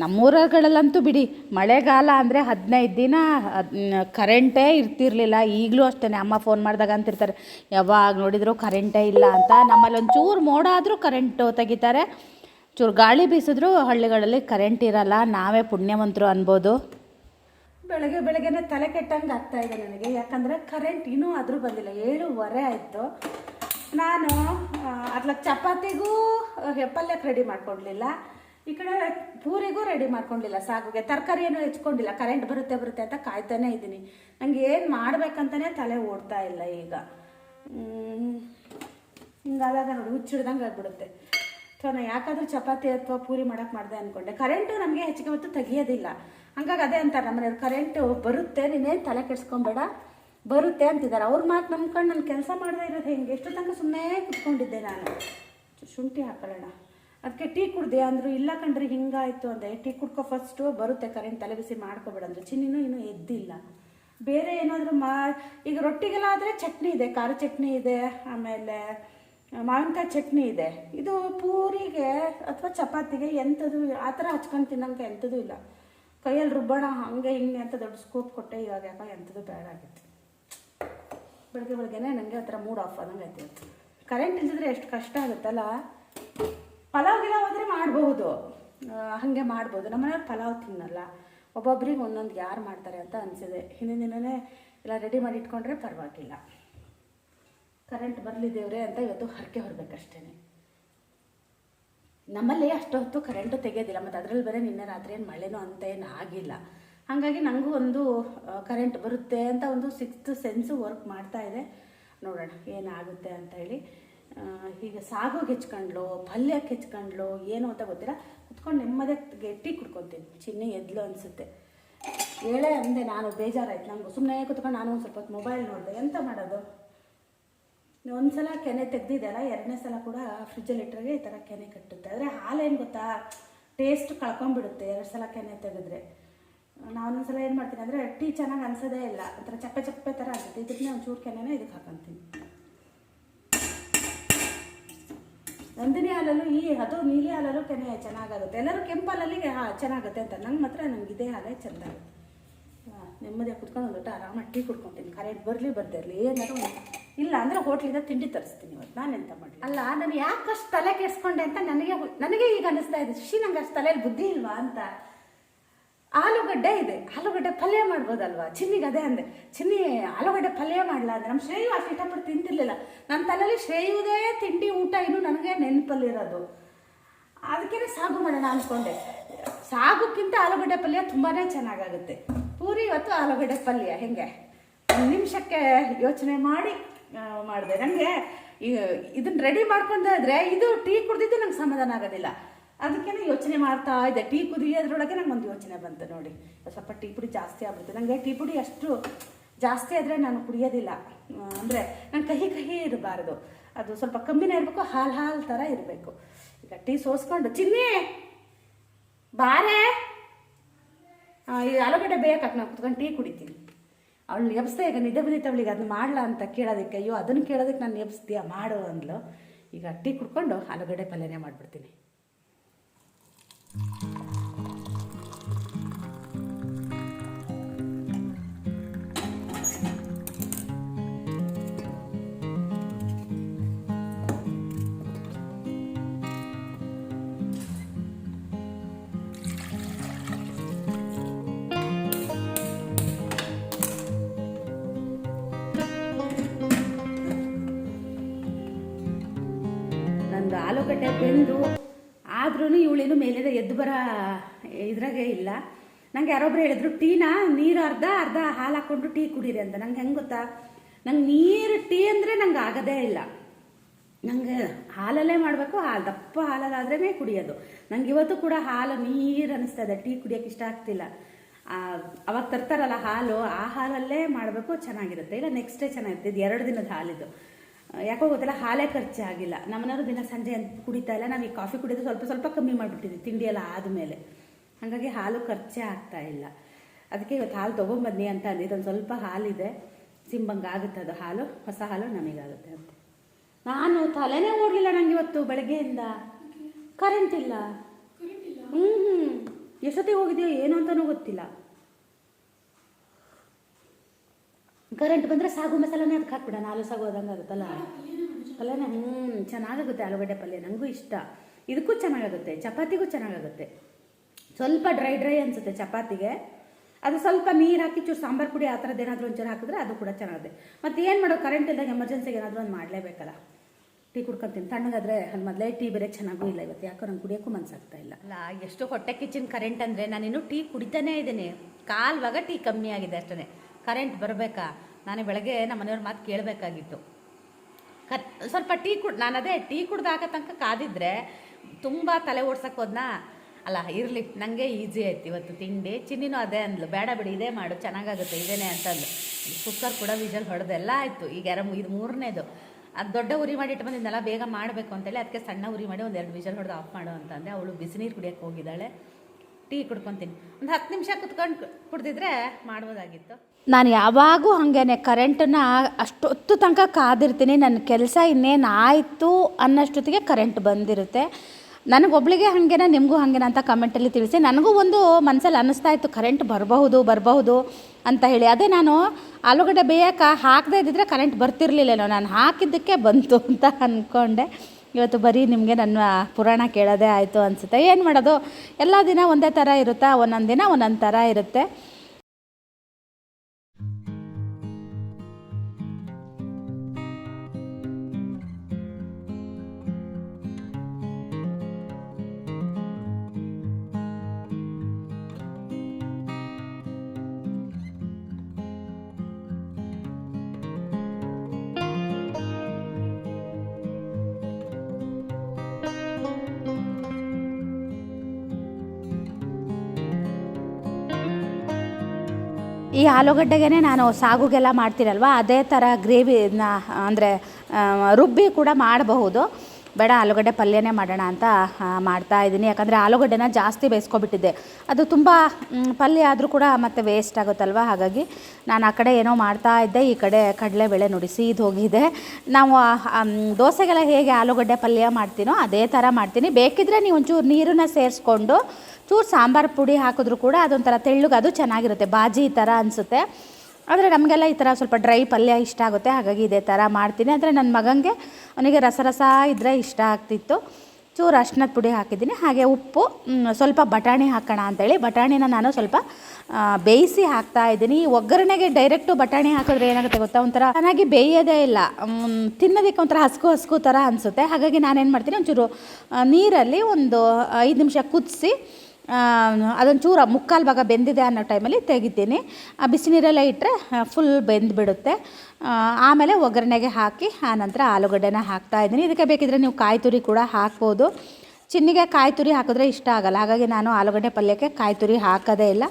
[SPEAKER 3] ನಮ್ಮೂರಗಳಲ್ಲಂತೂ ಬಿಡಿ, ಮಳೆಗಾಲ ಅಂದರೆ ಹದಿನೈದು ದಿನ ಕರೆಂಟೇ ಇರ್ತಿರ್ಲಿಲ್ಲ. ಈಗಲೂ ಅಷ್ಟೇ ಅಮ್ಮ ಫೋನ್ ಮಾಡಿದಾಗ ಅಂತಿರ್ತಾರೆ, ಯಾವಾಗ ನೋಡಿದರೂ ಕರೆಂಟೇ ಇಲ್ಲ ಅಂತ. ನಮ್ಮಲ್ಲಿ ಒಂಚೂರು ಮೋಡ ಆದರೂ ಕರೆಂಟು ತೆಗಿತಾರೆ. ಚೂರು ಗಾಳಿ ಬೀಸಿದ್ರು ಹಳ್ಳಿಗಳಲ್ಲಿ ಕರೆಂಟ್ ಇರಲ್ಲ. ನಾವೇ ಪುಣ್ಯವಂತರು ಅನ್ಬೋದು.
[SPEAKER 2] ಬೆಳಗ್ಗೆ ಬೆಳಗ್ಗೆನೆ ತಲೆ ಕೆಟ್ಟಂಗೆ ಆಗ್ತಾ ಇದೆ ನನಗೆ. ಯಾಕಂದರೆ ಕರೆಂಟ್ ಇನ್ನೂ ಆದರೂ ಬಂದಿಲ್ಲ. ಏಳುವರೆ ಆಯಿತು. ನಾನು ಅದ್ಲಕ್ಕೆ ಚಪಾತಿಗೂ ಪಲ್ಯಕ್ಕೆ ರೆಡಿ ಮಾಡ್ಕೊಡ್ಲಿಲ್ಲ ಈ ಕಡೆ ಪೂರಿಗೂ ರೆಡಿ ಮಾಡ್ಕೊಂಡಿಲ್ಲ ಸಾಗುಗೆ. ತರಕಾರಿ ಏನೂ ಹೆಚ್ಕೊಂಡಿಲ್ಲ. ಕರೆಂಟ್ ಬರುತ್ತೆ ಬರುತ್ತೆ ಅಂತ ಕಾಯ್ತಾನೆ ಇದ್ದೀನಿ. ನಂಗೆ ಏನು ಮಾಡ್ಬೇಕಂತಲೇ ತಲೆ ಓಡ್ತಾ ಇಲ್ಲ ಈಗ. ಹಿಂಗಾದಾಗ ನೋಡಿ, ಹುಚ್ಚಿಡ್ದಂಗೆ ಆಗ್ಬಿಡುತ್ತೆ. ಸೊ ನಾನು ಯಾಕಾದರೂ ಚಪಾತಿ ಅಥವಾ ಪೂರಿ ಮಾಡಕ್ಕೆ ಮಾಡಿದೆ ಅಂದ್ಕೊಂಡೆ ಕರೆಂಟು ನಮಗೆ ಹೆಚ್ಚಿಗೆ ಹೊತ್ತು ತೆಗಿಯೋದಿಲ್ಲ. ಹಂಗಾಗಿ ಅದೇ ಅಂತಾರೆ ನಮ್ಮನೆಯವ್ರು ಕರೆಂಟು ಬರುತ್ತೆ, ನೀನೇನು ತಲೆ ಕೆಡ್ಸ್ಕೊಂಬೇಡ. ಬರುತ್ತೆ ಅಂತಿದ್ದಾರೆ. ಅವ್ರ ಮಾತು ನಂಬ್ಕೊಂಡು ನಾನು ಕೆಲಸ ಮಾಡದೇ ಇರೋದು ಹೆಂಗೆ? ಎಷ್ಟು ತನಕ ಸುಮ್ಮನೆ ಕುತ್ಕೊಂಡಿದ್ದೆ ನಾನು. ಶುಂಠಿ ಹಾಕೊಳ್ಳೋಣ. ಅದಕ್ಕೆ ಟೀ ಕುಡ್ದೆ ಅಂದರು, ಇಲ್ಲ ಕಂಡ್ರೆ ಹಿಂಗಾಯಿತು ಅಂದರೆ ಟೀ ಕುಡ್ಕೊ ಫಸ್ಟು ಬರುತ್ತೆ ಕರೆಂಟ್, ತಲೆ ಬಿಸಿ ಮಾಡ್ಕೊಬೇಡ ಅಂದರು. ಚಿನ್ನಿನೂ ಇನ್ನೂ ಎದ್ದಿಲ್ಲ. ಬೇರೆ ಏನಾದರೂ ಮಾ, ಈಗ ರೊಟ್ಟಿಗೆಲ್ಲ ಆದರೆ ಚಟ್ನಿ ಇದೆ, ಖಾರ ಚಟ್ನಿ ಇದೆ, ಆಮೇಲೆ ಮಾವಿನಕಾಯಿ ಚಟ್ನಿ ಇದೆ. ಇದು ಪೂರಿಗೆ ಅಥವಾ ಚಪಾತಿಗೆ ಎಂಥದ್ದು ಆ ಥರ ಹಚ್ಕೊಂಡು ತಿನ್ನೋಂಗೆ ಎಂಥದ್ದು ಇಲ್ಲ. ಕೈಯಲ್ಲಿ ರುಬ್ಬಣ, ಹಂಗೆ ಹಿಂಗೆ ಅಂತ ದೊಡ್ಡ ಸ್ಕೋಪ್ ಕೊಟ್ಟೆ, ಇವಾಗ ಯಾಕೋ ಎಂಥದ್ದು ಬೇಡ ಆಗಿತ್ತು. ಬೆಳಗ್ಗೆ ಬೆಳಗ್ಗೆನೆ ನನಗೆ ಆ ಥರ ಮೂಡ್ ಆಫ್ ಆದಂಗೆ ಆಯ್ತು. ಕರೆಂಟ್ ಇಲ್ದಿದ್ರೆ ಎಷ್ಟು ಕಷ್ಟ ಆಗುತ್ತಲ್ಲ? ಪಲಾವ್ ಗಿಲಾವ್ ಆದರೆ ಮಾಡಬಹುದು. ಹಾಗೆ ಮಾಡ್ಬೋದು. ನಮ್ಮನೆಯವ್ರು ಪಲಾವ್ ತಿನ್ನಲ್ಲ. ಒಬ್ಬೊಬ್ರಿಗೆ ಒಂದೊಂದು ಯಾರು ಮಾಡ್ತಾರೆ ಅಂತ ಅನಿಸಿದೆ. ಹಿಂದಿನ ದಿನವೇ ಎಲ್ಲ ರೆಡಿ ಮಾಡಿ ಇಟ್ಕೊಂಡ್ರೆ ಪರವಾಗಿಲ್ಲ. ಕರೆಂಟ್ ಬರಲಿ ದೇವ್ರೆ ಅಂತ ಇವತ್ತು ಹರಕೆ ಹೊರಬೇಕಷ್ಟೇ ನಮ್ಮಲ್ಲಿ ಅಷ್ಟೊತ್ತು ಕರೆಂಟು ತೆಗೆಯೋದಿಲ್ಲ ಮತ್ತು ಅದರಲ್ಲಿ ಬರೀ ನಿನ್ನೆ ರಾತ್ರಿ ಏನು ಮಳೆನೂ ಅಂತ ಏನು ಆಗಿಲ್ಲ. ಹಾಗಾಗಿ ನನಗೂ ಒಂದು ಕರೆಂಟ್ ಬರುತ್ತೆ ಅಂತ ಒಂದು ಸಿಕ್ಸ್ತ್ ಸೆನ್ಸು ವರ್ಕ್ ಮಾಡ್ತಾ ಇದೆ. ನೋಡೋಣ ಏನಾಗುತ್ತೆ ಅಂತ ಹೇಳಿ. ಈಗ ಸಾಗೋಗೆ ಹೆಚ್ಕೊಂಡ್ಲು ಪಲ್ಯಕ್ಕೆ ಹೆಚ್ಕೊಂಡ್ಲು ಏನು ಅಂತ ಗೊತ್ತಿಲ್ಲ. ಕುತ್ಕೊಂಡು ನೆಮ್ಮದಿ ಗಟ್ಟಿ ಕುಡ್ಕೊತೀನಿ. ಚಿನ್ನಿ ಎದ್ಲು ಅನಿಸುತ್ತೆ. ಹೇಳೇ ಅಂದೆ ನಾನು ಬೇಜಾರಾಯ್ತು. ನಂಗೆ ಸುಮ್ಮನೆ ಕುತ್ಕೊಂಡು ನಾನು ಒಂದು ಸ್ವಲ್ಪ ಹೊತ್ತು ಮೊಬೈಲ್ ನೋಡಿದೆ. ಎಂತ ಮಾಡೋದು? ಒಂದು ಸಲ ಕೆನೆ ತೆಗ್ದಿದ್ದೆಲ್ಲ ಎರಡನೇ ಸಲ ಕೂಡ ಫ್ರಿಜ್ಜಲ್ಲಿ ಇಟ್ಟರೆ ಈ ಥರ ಕೆನೆ ಕಟ್ಟುತ್ತೆ. ಆದರೆ ಹಾಲೇನು ಗೊತ್ತಾ? ಟೇಸ್ಟ್ ಕಳ್ಕೊಂಡ್ಬಿಡುತ್ತೆ. ಎರಡು ಸಲ ಕೆನೆ ತೆಗೆದ್ರೆ. ನಾನೊಂದು ಸಲ ಏನು ಮಾಡ್ತೀನಿ ಅಂದರೆ ಟೀ ಚೆನ್ನಾಗಿ ಅನಿಸೋದೇ ಇಲ್ಲ. ಒಂಥರ ಚಪ್ಪೆ ಚಪ್ಪೆ ಥರ ಆಗುತ್ತೆ ಇದಕ್ಕೆ ಚೂರು ಕೆನೆನೇ ಇದಕ್ಕೆ ಹಾಕೊತೀನಿ. ನಂದಿನಿ ಹಾಲಲ್ಲೂ ಈ ಅದು ನೀಲಿ ಹಾಲಲ್ಲೂ ಕೆನೆ ಚೆನ್ನಾಗಾಗುತ್ತೆ. ಎಲ್ಲರೂ ಕೆಂಪು ಹಾಲಲ್ಲಿ ಹಾಂ, ಚೆನ್ನಾಗುತ್ತೆ ಅಂತ. ನಂಗೆ ಮಾತ್ರ ನಂಗೆ ಇದೇ ಹಾಲೇ ಚೆಂದ ನೆಮ್ಮದಿ ಕುತ್ಕೊಂಡು ಒಂದು ಊಟ, ಆರಾಮಾಗಿ ಟೀ ಕುಡ್ಕೊತೀನಿ. ಕರೆಂಟ್ ಬರಲಿ, ಬರ್ದೇ ಇರಲಿ. ಏನಾದ್ರು ಇಲ್ಲ ಅಂದರೆ ಹೋಟ್ಲಿಂದ ತಿಂಡಿ ತರಿಸ್ತೀನಿ ಇವತ್ತು. ನಾನು ಎಂತ ಮಾಡಿ ಅಲ್ಲ, ನಾನು ಯಾಕೆ ಅಷ್ಟು ತಲೆ ಕೆಡಿಸ್ಕೊಂಡೆ ಅಂತ ನನಗೆ ನನಗೆ ಈಗ ಅನಿಸ್ತಾ ಇದೆ. ಶಿ ನಂಗೆ ಅಷ್ಟು ತಲೆಯಲ್ಲಿ ಬುದ್ಧಿ ಇಲ್ವಾ ಅಂತ. ಆಲೂಗಡ್ಡೆ ಇದೆ. ಆಲೂಗಡ್ಡೆ ಪಲ್ಯ ಮಾಡ್ಬೋದಲ್ವಾ? ಚಿನ್ನಿಗೆ ಅದೇ ಅಂದೆ. ಚಿನ್ನಿ ಆಲೂಗಡ್ಡೆ ಪಲ್ಯ ಮಾಡಲ ಅಂದರೆ ನಮ್ಮ ಶ್ರೇಯು ಅಷ್ಟು ಇಷ್ಟಪಟ್ಟು ತಿಂತಿರ್ಲಿಲ್ಲ. ನನ್ನ ತಲೆಯಲ್ಲಿ ಶ್ರೇಯುದೇ ತಿಂಡಿ ಊಟ ಇನ್ನು ನನಗೆ ನೆನಪಲ್ಲಿರೋದು. ಅದಕ್ಕೆ ಸಾಗು ಮಾಡೋಣ ಅಂದ್ಕೊಂಡೆ ಸಾಗುಕ್ಕಿಂತ ಆಲೂಗಡ್ಡೆ ಪಲ್ಯ ತುಂಬಾ ಚೆನ್ನಾಗಾಗುತ್ತೆ. ಪೂರಿ ಇವತ್ತು ಆಲೂಗಡ್ಡೆ ಪಲ್ಯ. ಹೆಂಗೆ? ಒಂದು ನಿಮಿಷಕ್ಕೆ ಯೋಚನೆ ಮಾಡಿ ಮಾಡಿದೆ. ನನಗೆ ಇದನ್ನ ರೆಡಿ ಮಾಡ್ಕೊಂಡಾದ್ರೆ ಇದು ಟೀ ಕುಡ್ದಿದ್ದು ನಂಗೆ ಸಮಾಧಾನ ಆಗೋದಿಲ್ಲ. ಅದಕ್ಕೆ ಯೋಚನೆ ಮಾಡ್ತಾ ಇದ್ದೆ. ಟೀ ಕುದಿಯೋದ್ರೊಳಗೆ ನಂಗೆ ಒಂದು ಯೋಚನೆ ಬಂತು ನೋಡಿ. ಸ್ವಲ್ಪ ಟೀ ಪುಡಿ ಜಾಸ್ತಿ ಆಗ್ಬಿಡ್ತು. ನನಗೆ ಟೀ ಪುಡಿ ಅಷ್ಟು ಜಾಸ್ತಿ ಆದರೆ ನಾನು ಕುಡಿಯೋದಿಲ್ಲ. ಅಂದರೆ ನಾನು ಕಹಿ ಕಹಿ ಇರಬಾರ್ದು. ಅದು ಸ್ವಲ್ಪ ಕಮ್ಮಿನೇ ಇರಬೇಕು, ಹಾಲು ಹಾಲು ಥರ ಇರಬೇಕು. ಈಗ ಟೀ ಸೋಸ್ಕೊಂಡು, ಚಿನ್ನಿ! ಬಾರೆ! ಈ ಆಲೂಗಡ್ಡೆ ಬೇಯಕ್ಕೆ ನಾನು ಕುತ್ಕೊಂಡು ಟೀ ಕುಡಿತೀನಿ. ಅವಳು ಎಬ್ಸ್ದೆ, ಈಗ ನಿದ್ದೆ ಬಂದಿತ್ತು ಅವಳಿಗೆ, ಅದನ್ನ ಮಾಡ್ಲಾ ಅಂತ ಕೇಳೋದಕ್ಕೆ, ಅಯ್ಯೋ, ಅದನ್ನು ಕೇಳೋದಕ್ಕೆ ನಾನು ಎಬ್ಸ್ತೀಯ ಮಾಡು ಅಂದ್ಲು. ಈಗ ಟೀ ಕುಡ್ಕೊಂಡು ಆಲೂಗಡ್ಡೆ ಪಲ್ಯನೇ ಮಾಡಿಬಿಡ್ತೀನಿ. ಆಲೂಗಡ್ಡೆ ತಿಂದು ಬರ ಇದ್ರಾಗೆ ಇಲ್ಲ. ನಂಗೆ ಯಾರೊಬ್ರು ಹೇಳಿದ್ರು, ಟೀನ, ನೀರು ಅರ್ಧ ಅರ್ಧ ಹಾಲು ಹಾಕ್ಕೊಂಡು ಟೀ ಕುಡೀರಿ ಅಂತ. ನಂಗೆ ಹೆಂಗೆ ಗೊತ್ತಾ? ನಂಗೆ ನೀರು ಟೀ ಅಂದರೆ ನಂಗೆ ಆಗೋದೇ ಇಲ್ಲ. ನಂಗೆ ಹಾಲಲ್ಲೇ ಮಾಡಬೇಕು, ಹಾಲು ದಪ್ಪ ಹಾಲಲ್ಲಾದ್ರೇ ಕುಡಿಯೋದು. ನಂಗೆ ಇವತ್ತು ಕೂಡ ಹಾಲು ನೀರು ಅನಿಸ್ತಾ ಇದೆ ಟೀ ಕುಡಿಯೋಕೆ ಇಷ್ಟ ಆಗ್ತಿಲ್ಲ. ಅವಾಗ ತರ್ತಾರಲ್ಲ ಹಾಲು, ಆ ಹಾಲಲ್ಲೇ ಮಾಡಬೇಕು, ಚೆನ್ನಾಗಿರುತ್ತೆ. ಇಲ್ಲ ನೆಕ್ಸ್ಟ್ ಡೇ ಚೆನ್ನಾಗಿರುತ್ತೆ ಇದು ಎರಡು ದಿನದ ಹಾಲಿದು. ಯಾಕೋ ಗೊತ್ತಿಲ್ಲ ಹಾಲೇ ಖರ್ಚಾಗಿಲ್ಲ ನಮ್ಮನೆಯವರು ದಿನ ಸಂಜೆ ಅಂತ ಕುಡಿತಾ ಇಲ್ಲ ನಾವು ಈ ಕಾಫಿ ಕುಡಿಯೋದು ಸ್ವಲ್ಪ ಸ್ವಲ್ಪ ಕಮ್ಮಿ ಮಾಡಿಬಿಟ್ಟಿದ್ವಿ ತಿಂಡಿ ಎಲ್ಲ ಆದಮೇಲೆ. ಹಾಗಾಗಿ ಹಾಲು ಖರ್ಚೇ ಆಗ್ತಾ ಇಲ್ಲ. ಅದಕ್ಕೆ ಇವತ್ತು ಹಾಲು ತೊಗೊಂಬನ್ನಿ ಅಂತ ಅಂದಿದ್ದು ಇದೊಂದು ಸ್ವಲ್ಪ ಹಾಲಿದೆ. ಸಿಂಬಂಗೆ ಆಗುತ್ತೆ ಅದು ಹಾಲು ಹೊಸ ಹಾಲು ನಮಗಾಗುತ್ತೆ ಅಂತ. ನಾನು ತಲೆನೇ ಓಡಲಿಲ್ಲ ನಂಗೆ ಇವತ್ತು ಬೆಳಗ್ಗೆಯಿಂದ. ಕರೆಂಟ್ ಇಲ್ಲ. ಹ್ಞೂ ಹ್ಞೂ ಎಷ್ಟೊತ್ತಿಗೆ ಹೋಗಿದೆಯೋ ಏನು ಅಂತಲೂ ಗೊತ್ತಿಲ್ಲ. ಕರೆಂಟ್ ಬಂದರೆ ಸಾಗು ಮಸಾಲನೇ ಅದಕ್ಕೆ ಹಾಕ್ಬಿಡೋಣ. ಆಲೂ ಸಾಗು ಅದಂಗೆ ಆಗುತ್ತಲ್ಲ? ಪಲ್ಯನ? ಹ್ಞೂ ಚೆನ್ನಾಗಾಗುತ್ತೆ ಆಲೂಗಡ್ಡೆ ಪಲ್ಯ. ನನಗೂ ಇಷ್ಟ. ಇದಕ್ಕೂ ಚೆನ್ನಾಗಾಗುತ್ತೆ. ಚಪಾತಿಗೂ ಚೆನ್ನಾಗಾಗುತ್ತೆ. ಸ್ವಲ್ಪ ಡ್ರೈ ಡ್ರೈ ಅನಿಸುತ್ತೆ ಚಪಾತಿಗೆ. ಅದು ಸ್ವಲ್ಪ ನೀರು ಹಾಕಿ ಚೂರು ಸಾಂಬಾರು ಪುಡಿ ಆ ಥರದ್ದು ಏನಾದರೂ ಒಂಚೂರು ಹಾಕಿದ್ರೆ ಅದು ಕೂಡ ಚೆನ್ನಾಗುತ್ತೆ. ಮತ್ತು ಏನು ಮಾಡೋ ಕರೆಂಟ್ ಇದ್ದಾಗ ಎಮರ್ಜೆನ್ಸಿಗೆ ಏನಾದರೂ ಒಂದು ಮಾಡಲೇಬೇಕಲ್ಲ? ಟೀ ಕುಡ್ಕೊಂತೀನಿ ತಣ್ಣಗಾದ್ರೆ ಅಲ್ಲಿ ಮೊದಲೇ ಟೀ ಬೇರೆ ಚೆನ್ನಾಗೂ ಇಲ್ಲ ಇವತ್ತು. ಯಾಕೋ ನಂಗೆ ಕುಡಿಯೋಕ್ಕೂ ಮನಸ್ಸಾಗ್ತಾ ಇಲ್ಲ. ಅಲ್ಲ, ಎಷ್ಟು ಹೊಟ್ಟೆ ಕಿಚನ್ ಕರೆಂಟ್ ಅಂದರೆ ನಾನಿನ್ನು ಟೀ ಕುಡಿತಾನೇ ಇದ್ದೀನಿ. ಕಾಲ್ವಾಗ ಟೀ ಕಮ್ಮಿ ಆಗಿದೆ ಅಷ್ಟೇ ಕರೆಂಟ್ ಬರಬೇಕಾ? ನಾನು ಬೆಳಗ್ಗೆ ನಮ್ಮ ಮನೆಯವ್ರ ಮಾತು ಕೇಳಬೇಕಾಗಿತ್ತು. ಕತ್, ಸ್ವಲ್ಪ ಟೀ ಕುಡ್, ನಾನು ಅದೇ ಟೀ ಕುಡ್ದಾಗ ತನಕ ಕಾದಿದ್ರೆ ತುಂಬ ತಲೆ ಓಡ್ಸಕ್ಕೆ ಹೋದ್ನಾ? ಅಲ್ಲ, ಇರಲಿ ನನಗೆ ಈಸಿ ಆಯ್ತು. ಇವತ್ತು ತಿಂಡಿ, ಚಿನ್ನಿನೂ ಅದೇ ಅಂದ್ಲು. ಬೇಡ ಬಿಡಿ, ಇದೇ ಮಾಡು, ಚೆನ್ನಾಗಾಗುತ್ತೆ, ಇದೇನೆ ಅಂತಂದು ಕುಕ್ಕರ್ ಕೂಡ ವಿಜಲ್ ಹೊಡೆದೆಲ್ಲ ಆಯಿತು. ಈಗ ಯಾರ ಇದು ಮೂರನೇದು. ಅದು ದೊಡ್ಡ ಉರಿ ಮಾಡಿ ಇಟ್ಟು ಬಂದಿದ್ದೆಲ್ಲ ಬೇಗ ಮಾಡಬೇಕು ಅಂತೇಳಿ, ಅದಕ್ಕೆ ಸಣ್ಣ ಉರಿ ಮಾಡಿ ಒಂದು ಎರಡು ವಿಜಲ್ ಹೊಡೆದು ಆಫ್ ಮಾಡು ಅಂತಂದೆ ಅವಳು ಬಿಸಿನೀರು ಕುಡಿಯೋಕ್ಕೆ ಹೋಗಿದ್ದಾಳೆ. ಟೀ ಕುಡ್ಕೊತೀನಿ. ಒಂದು ಹತ್ತು ನಿಮಿಷ ಕುತ್ಕೊಂಡು ಕುಡ್ದಿದ್ರೆ ಮಾಡ್ಬೋದಾಗಿತ್ತು. ನಾನು ಯಾವಾಗೂ ಹಾಗೇನೆ ಕರೆಂಟನ್ನ ಅಷ್ಟೊತ್ತು ತನಕ ಕಾದಿರ್ತೀನಿ ನನ್ನ ಕೆಲಸ ಇನ್ನೇನು ಆಯಿತು ಅನ್ನೋಷ್ಟೊತ್ತಿಗೆ ಕರೆಂಟ್ ಬಂದಿರುತ್ತೆ. ನನಗೊಬ್ಳಿಗೆ ಹಾಗೇನ, ನಿಮಗೂ ಹಾಗೇನ ಅಂತ ಕಮೆಂಟಲ್ಲಿ ತಿಳಿಸಿ, ನನಗೂ ಒಂದು ಮನಸ್ಸಲ್ಲಿ ಅನ್ನಿಸ್ತಾ ಇತ್ತು ಕರೆಂಟ್ ಬರಬಹುದು ಬರಬಹುದು ಅಂತ ಹೇಳಿ. ಅದೇ ನಾನು ಆಲೂಗಡ್ಡೆ ಬೇಯಕ್ಕೆ ಹಾಕದೇ ಇದ್ದಿದ್ರೆ ಕರೆಂಟ್ ಬರ್ತಿರ್ಲಿಲ್ಲೇನೋ, ನಾನು ಹಾಕಿದ್ದಕ್ಕೆ ಬಂತು ಅಂತ ಅಂದ್ಕೊಂಡೆ ಇವತ್ತು ಬರೀ ನಿಮಗೆ ನನ್ನ ಪುರಾಣ ಕೇಳೋದೇ ಆಯಿತು ಅನಿಸುತ್ತೆ. ಏನು ಮಾಡೋದು? ಎಲ್ಲ ದಿನ ಒಂದೇ ಥರ ಇರುತ್ತಾ? ಒಂದೊಂದು ದಿನ ಒಂದೊಂದು ಥರ ಇರುತ್ತೆ. ಈ ಆಲೂಗಡ್ಡೆಗೆ ನಾನು ಸಾಗುಗೆಲ್ಲ ಮಾಡ್ತೀರಲ್ವ? ಅದೇ ಥರ ಗ್ರೇವಿನ ಅಂದರೆ ರುಬ್ಬಿ ಕೂಡ ಮಾಡಬಹುದು. ಬೇಡ, ಆಲೂಗಡ್ಡೆ ಪಲ್ಯನೇ ಮಾಡೋಣ ಅಂತ ಮಾಡ್ತಾ ಇದ್ದೀನಿ. ಯಾಕಂದರೆ ಆಲೂಗಡ್ಡೆನ ಜಾಸ್ತಿ ಬೇಯಿಸ್ಕೊಬಿಟ್ಟಿದ್ದೆ. ಅದು ತುಂಬ ಪಲ್ಯ ಆದರೂ ಕೂಡ ಮತ್ತೆ ವೇಸ್ಟ್ ಆಗುತ್ತಲ್ವ? ಹಾಗಾಗಿ ನಾನು ಆ ಕಡೆ ಏನೋ ಮಾಡ್ತಾ ಇದ್ದೆ. ಈ ಕಡೆ ಕಡಲೆಬೇಳೆ ನೋಡಿ ಸೀದು ಹೋಗಿದೆ. ನಾವು ದೋಸೆಗೆಲ್ಲ ಹೇಗೆ ಆಲೂಗಡ್ಡೆ ಪಲ್ಯ ಮಾಡ್ತೀನೋ ಅದೇ ಥರ ಮಾಡ್ತೀನಿ. ಬೇಕಿದ್ದರೆ ನೀವು ಒಂಚೂರು ನೀರನ್ನ ಸೇರಿಸ್ಕೊಂಡು ಚೂರು ಸಾಂಬಾರು ಪುಡಿ ಹಾಕಿದ್ರೂ ಕೂಡ ಅದೊಂಥರ ತೆಳ್ಳಗೆ ಅದು ಚೆನ್ನಾಗಿರುತ್ತೆ. ಬಾಜಿ ಥರ ಅನಿಸುತ್ತೆ. ಆದರೆ ನಮಗೆಲ್ಲ ಈ ಥರ ಸ್ವಲ್ಪ ಡ್ರೈ ಪಲ್ಯ ಇಷ್ಟ ಆಗುತ್ತೆ. ಹಾಗಾಗಿ ಇದೇ ಥರ ಮಾಡ್ತೀನಿ. ಅಂದರೆ ನನ್ನ ಮಗನಿಗೆ ಅವನಿಗೆ ರಸ ರಸ ಇದ್ದರೆ ಇಷ್ಟ ಆಗ್ತಿತ್ತು. ಚೂರು ಅರ್ಶಿನದ ಪುಡಿ ಹಾಕಿದ್ದೀನಿ. ಹಾಗೆ ಉಪ್ಪು ಸ್ವಲ್ಪ ಬಟಾಣಿ ಹಾಕೋಣ ಅಂತೇಳಿ. ಬಟಾಣಿನ ನಾನು ಸ್ವಲ್ಪ ಬೇಯಿಸಿ ಹಾಕ್ತಾ ಇದ್ದೀನಿ. ಈ ಒಗ್ಗರಣೆಗೆ ಡೈರೆಕ್ಟು ಬಟಾಣಿ ಹಾಕಿದ್ರೆ ಏನಾಗುತ್ತೆ ಗೊತ್ತಾ? ಒಂಥರ ಚೆನ್ನಾಗಿ ಬೇಯೋದೇ ಇಲ್ಲ. ತಿನ್ನೋದಕ್ಕೆ ಒಂಥರ ಹಸ್ಕು ಹಸ್ಕು ಥರ ಅನಿಸುತ್ತೆ. ಹಾಗಾಗಿ ನಾನೇನು ಮಾಡ್ತೀನಿ? ಒಂಚೂರು ನೀರಲ್ಲಿ ಒಂದು ಐದು ನಿಮಿಷ ಕುದಿಸಿ ಅದೊಂದು ಚೂರ ಮುಕ್ಕಾಲು ಭಾಗ ಬೆಂದಿದೆ ಅನ್ನೋ ಟೈಮಲ್ಲಿ ತೆಗಿತೀನಿ. ಆ, ಬಿಸಿ ನೀರಲ್ಲೇ ಇಟ್ಟರೆ ಫುಲ್ ಬೆಂದುಬಿಡುತ್ತೆ ಆಮೇಲೆ ಒಗ್ಗರಣೆಗೆ ಹಾಕಿ ಆನಂತರ ಆಲೂಗಡ್ಡೆನ ಹಾಕ್ತಾ ಇದ್ದೀನಿ. ಇದಕ್ಕೆ ಬೇಕಿದ್ರೆ ನೀವು ಕಾಯಿ ತುರಿ ಕೂಡ ಹಾಕ್ಬೋದು. ಚಿನ್ನಿಗೆ ಕಾಯಿ ತುರಿ ಹಾಕಿದ್ರೆ ಇಷ್ಟ ಆಗಲ್ಲ. ಹಾಗಾಗಿ ನಾನು ಆಲೂಗಡ್ಡೆ ಪಲ್ಯಕ್ಕೆ ಕಾಯಿ ತುರಿ ಹಾಕೋದೇ ಇಲ್ಲ.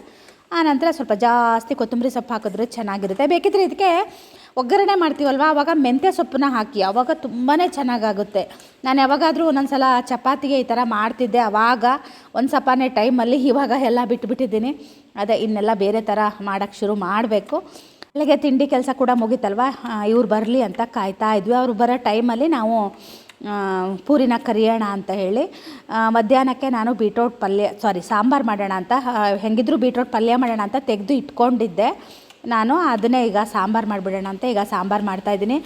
[SPEAKER 2] ಆನಂತರ ಸ್ವಲ್ಪ ಜಾಸ್ತಿ ಕೊತ್ತಂಬರಿ ಸೊಪ್ಪು ಹಾಕಿದ್ರೆ ಚೆನ್ನಾಗಿರುತ್ತೆ. ಬೇಕಿದ್ರೆ ಇದಕ್ಕೆ ಒಗ್ಗರಣೆ ಮಾಡ್ತೀವಲ್ವ? ಆವಾಗ ಮೆಂತ್ಯ ಸೊಪ್ಪನ್ನ ಹಾಕಿ. ಆವಾಗ ತುಂಬಾ ಚೆನ್ನಾಗಾಗುತ್ತೆ. ನಾನು ಯಾವಾಗಾದರೂ ಒಂದೊಂದು ಸಲ ಚಪಾತಿಗೆ ಈ ಥರ ಮಾಡ್ತಿದ್ದೆ. ಆವಾಗ ಒಂದು ಸಪಾನೆ ಟೈಮಲ್ಲಿ ಇವಾಗ ಎಲ್ಲ ಬಿಟ್ಬಿಟ್ಟಿದ್ದೀನಿ. ಅದೇ ಇನ್ನೆಲ್ಲ ಬೇರೆ ಥರ ಮಾಡೋಕ್ಕೆ ಶುರು ಮಾಡಬೇಕು. ಅಲ್ಲಿಗೆ ತಿಂಡಿ ಕೆಲಸ ಕೂಡ ಮುಗೀತಲ್ವ? ಇವ್ರು ಬರಲಿ ಅಂತ ಕಾಯ್ತಾ ಇದ್ವಿ. ಅವ್ರು ಬರೋ ಟೈಮಲ್ಲಿ ನಾವು ಪೂರಿನ ಕರಿಯೋಣ ಅಂತ ಹೇಳಿ ಮಧ್ಯಾಹ್ನಕ್ಕೆ ನಾನು ಬೀಟ್ರೋಟ್ ಪಲ್ಯ, ಸಾರಿ, ಸಾಂಬಾರು ಮಾಡೋಣ ಅಂತ ಹೆಂಗಿದ್ರು ಬೀಟ್ರೋಟ್ ಪಲ್ಯ ಮಾಡೋಣ ಅಂತ ತೆಗೆದು ಇಟ್ಕೊಂಡಿದ್ದೆ. ನಾನು ಅದನ್ನೇ ಈಗ ಸಾಂಬಾರು ಮಾಡಿಬಿಡೋಣ ಅಂತ ಈಗ ಸಾಂಬಾರು ಮಾಡ್ತಾಯಿದ್ದೀನಿ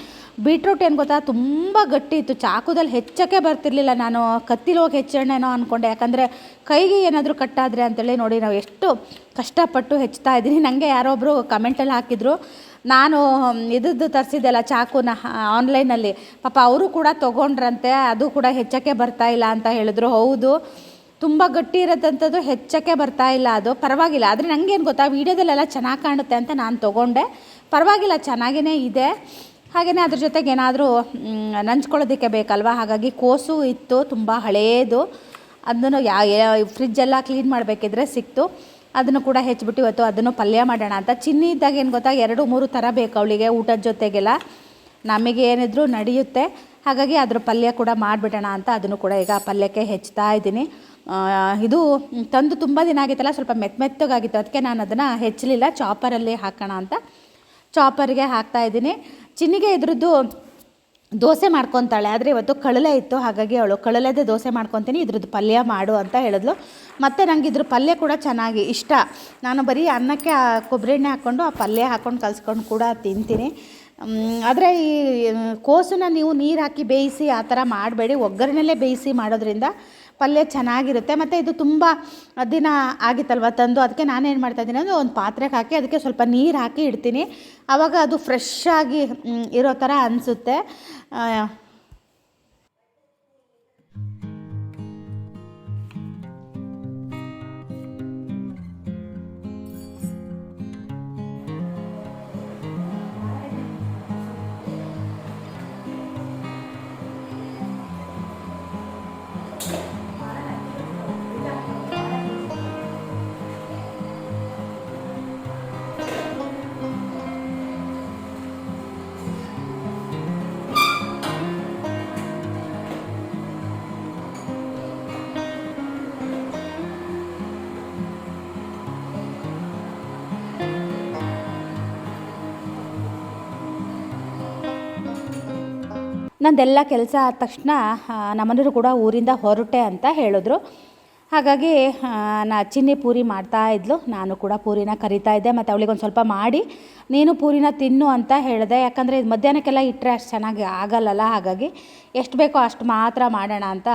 [SPEAKER 2] ಬೀಟ್ರೂಟ್ ಏನು ಗೊತ್ತಾ, ತುಂಬ ಗಟ್ಟಿ ಇತ್ತು. ಚಾಕುದಲ್ಲಿ ಹೆಚ್ಚೋಕ್ಕೆ ಬರ್ತಿರ್ಲಿಲ್ಲ ನಾನು. ಕತ್ತಿಲಿ ಹೋಗಿ ಹೆಚ್ಚೋಣೇನೋ ಅಂದ್ಕೊಂಡೆ ಯಾಕಂದರೆ ಕೈಗೆ ಏನಾದರೂ ಕಟ್ಟಾದರೆ ಅಂತೇಳಿ ನೋಡಿ ನಾವು ಎಷ್ಟು ಕಷ್ಟಪಟ್ಟು ಹೆಚ್ಚುತ್ತಾ ಇದ್ದೀನಿ. ನನಗೆ ಯಾರೊಬ್ಬರು ಕಮೆಂಟಲ್ಲಿ ಹಾಕಿದ್ರು. ನಾನು ಇದ್ದದ್ದು ತರಿಸಿದ್ದೆಲ್ಲ ಚಾಕುನ ಆನ್ಲೈನಲ್ಲಿ ಪಾಪ ಅವರು ಕೂಡ ತೊಗೊಂಡ್ರಂತೆ. ಅದು ಕೂಡ ಹೆಚ್ಚಕ್ಕೆ ಬರ್ತಾ ಇಲ್ಲ ಅಂತ ಹೇಳಿದ್ರು. ಹೌದು. ತುಂಬ ಗಟ್ಟಿ ಇರೋದಂಥದ್ದು ಹೆಚ್ಚಕ್ಕೆ ಬರ್ತಾ ಇಲ್ಲ ಅದು. ಪರವಾಗಿಲ್ಲ. ಆದರೆ ನನಗೇನು ಗೊತ್ತಾ, ವೀಡಿಯೋದಲ್ಲೆಲ್ಲ ಚೆನ್ನಾಗಿ ಕಾಣುತ್ತೆ ಅಂತ ನಾನು ತೊಗೊಂಡೆ. ಪರವಾಗಿಲ್ಲ ಚೆನ್ನಾಗೇ ಇದೆ. ಹಾಗೆಯೇ ಅದ್ರ ಜೊತೆಗೆ ಏನಾದರೂ ನಂಚ್ಕೊಳ್ಳೋದಕ್ಕೆ ಬೇಕಲ್ವ? ಹಾಗಾಗಿ ಕೋಸು ಇತ್ತು, ತುಂಬ ಹಳೇದು. ಅದನ್ನು ಯಾ ಫ್ರಿಜ್ಜೆಲ್ಲ ಕ್ಲೀನ್ ಮಾಡಬೇಕಿದ್ರೆ ಸಿಕ್ತು. ಅದನ್ನು ಕೂಡ ಹೆಚ್ಚಿಬಿಟ್ಟು ಇವತ್ತು ಅದನ್ನು ಪಲ್ಯ ಮಾಡೋಣ ಅಂತ. ಚಿನ್ನಿ ಇದ್ದಾಗ ಏನು ಗೊತ್ತಾ, ಎರಡು, ಮೂರು ಥರ ಬೇಕು ಅವಳಿಗೆ ಊಟದ ಜೊತೆಗೆಲ್ಲ. ನಮಗೆ ಏನಿದ್ರೂ ನಡೆಯುತ್ತೆ. ಹಾಗಾಗಿ ಅದ್ರ ಪಲ್ಯ ಕೂಡ ಮಾಡಿಬಿಡೋಣ ಅಂತ ಅದನ್ನು ಕೂಡ ಈಗ ಪಲ್ಯಕ್ಕೆ ಹೆಚ್ಚುತ್ತಾ ಇದ್ದೀನಿ. ಇದು ತಂದು ತುಂಬ ದಿನ ಆಗಿತ್ತಲ್ಲ, ಸ್ವಲ್ಪ ಮೆತ್ತ ಮೆತ್ತಗಾಗಿತ್ತು. ಅದಕ್ಕೆ ನಾನು ಅದನ್ನು ಹೆಚ್ಚಲಿಲ್ಲ. ಚಾಪರಲ್ಲಿ ಹಾಕೋಣ ಅಂತ ಚಾಪರ್ಗೆ ಹಾಕ್ತಾ ಇದ್ದೀನಿ. ಚಿನ್ನಿಗೆ ಇದ್ರದ್ದು ದೋಸೆ ಮಾಡ್ಕೊತಾಳೆ. ಆದರೆ ಇವತ್ತು ಕಳಲೆ ಇತ್ತು. ಹಾಗಾಗಿ ಅವಳು ಕಳಲೆದೇ ದೋಸೆ ಮಾಡ್ಕೊತೀನಿ. ಇದ್ರದ್ದು ಪಲ್ಯ ಮಾಡು ಅಂತ ಹೇಳಿದ್ಲು. ಮತ್ತು ನನಗೆ ಇದ್ರ ಪಲ್ಯ ಕೂಡ ಚೆನ್ನಾಗಿ ಇಷ್ಟ. ನಾನು ಬರೀ ಅನ್ನಕ್ಕೆ ಆ ಕೊಬ್ಬರಿ ಎಣ್ಣೆ ಹಾಕ್ಕೊಂಡು ಆ ಪಲ್ಯ ಹಾಕ್ಕೊಂಡು ಕಲ್ಸ್ಕೊಂಡು ಕೂಡ ತಿಂತೀನಿ. ಆದರೆ ಈ ಕೋಸನ್ನ ನೀವು ನೀರು ಹಾಕಿ ಬೇಯಿಸಿ ಆ ಥರ ಮಾಡಬೇಡಿ. ಒಗ್ಗರಣೆಲ್ಲೇ ಬೇಯಿಸಿ ಮಾಡೋದ್ರಿಂದ ಪಲ್ಯ ಚೆನ್ನಾಗಿರುತ್ತೆ, ಮತ್ತು ಇದು ತುಂಬ ದಿನ ಆಗಿತ್ತಲ್ವ ತಂದು? ಅದಕ್ಕೆ ನಾನೇನು ಮಾಡ್ತಾಯಿದ್ದೀನಿ ಅಂದರೆ ಒಂದು ಪಾತ್ರೆಗೆ ಹಾಕಿ ಅದಕ್ಕೆ ಸ್ವಲ್ಪ ನೀರು ಹಾಕಿ ಇಡ್ತೀನಿ. ಆವಾಗ ಅದು ಫ್ರೆಶ್ ಆಗಿ ಇರೋ ಥರ ಅನಿಸುತ್ತೆ. ನಂದೆಲ್ಲ ಕೆಲಸ ಆದ ತಕ್ಷಣ ಆ, ನಮ್ಮನೆಯವರು ಕೂಡ ಊರಿಂದ ಹೊರಟೆ ಅಂತ ಹೇಳಿದ್ರು. ಹಾಗಾಗಿ ನಾ ಚಿನ್ನಿ ಪೂರಿ ಮಾಡ್ತಾ ಇದ್ಲು. ನಾನು ಕೂಡ ಪೂರಿನ ಕರಿತಾ ಇದ್ದೆ. ಮತ್ತು ಅವಳಿಗೆ ಸ್ವಲ್ಪ ಮಾಡಿ ನೀನು ಪೂರಿನ ತಿನ್ನು ಅಂತ ಹೇಳಿದೆ. ಯಾಕಂದರೆ ಇದು ಮಧ್ಯಾಹ್ನಕ್ಕೆಲ್ಲ ಇಟ್ಟರೆ ಅಷ್ಟು ಚೆನ್ನಾಗಿ ಆಗಲ್ಲಲ್ಲ ಹಾಗಾಗಿ ಎಷ್ಟು ಬೇಕೋ ಅಷ್ಟು ಮಾತ್ರ ಮಾಡೋಣ ಅಂತ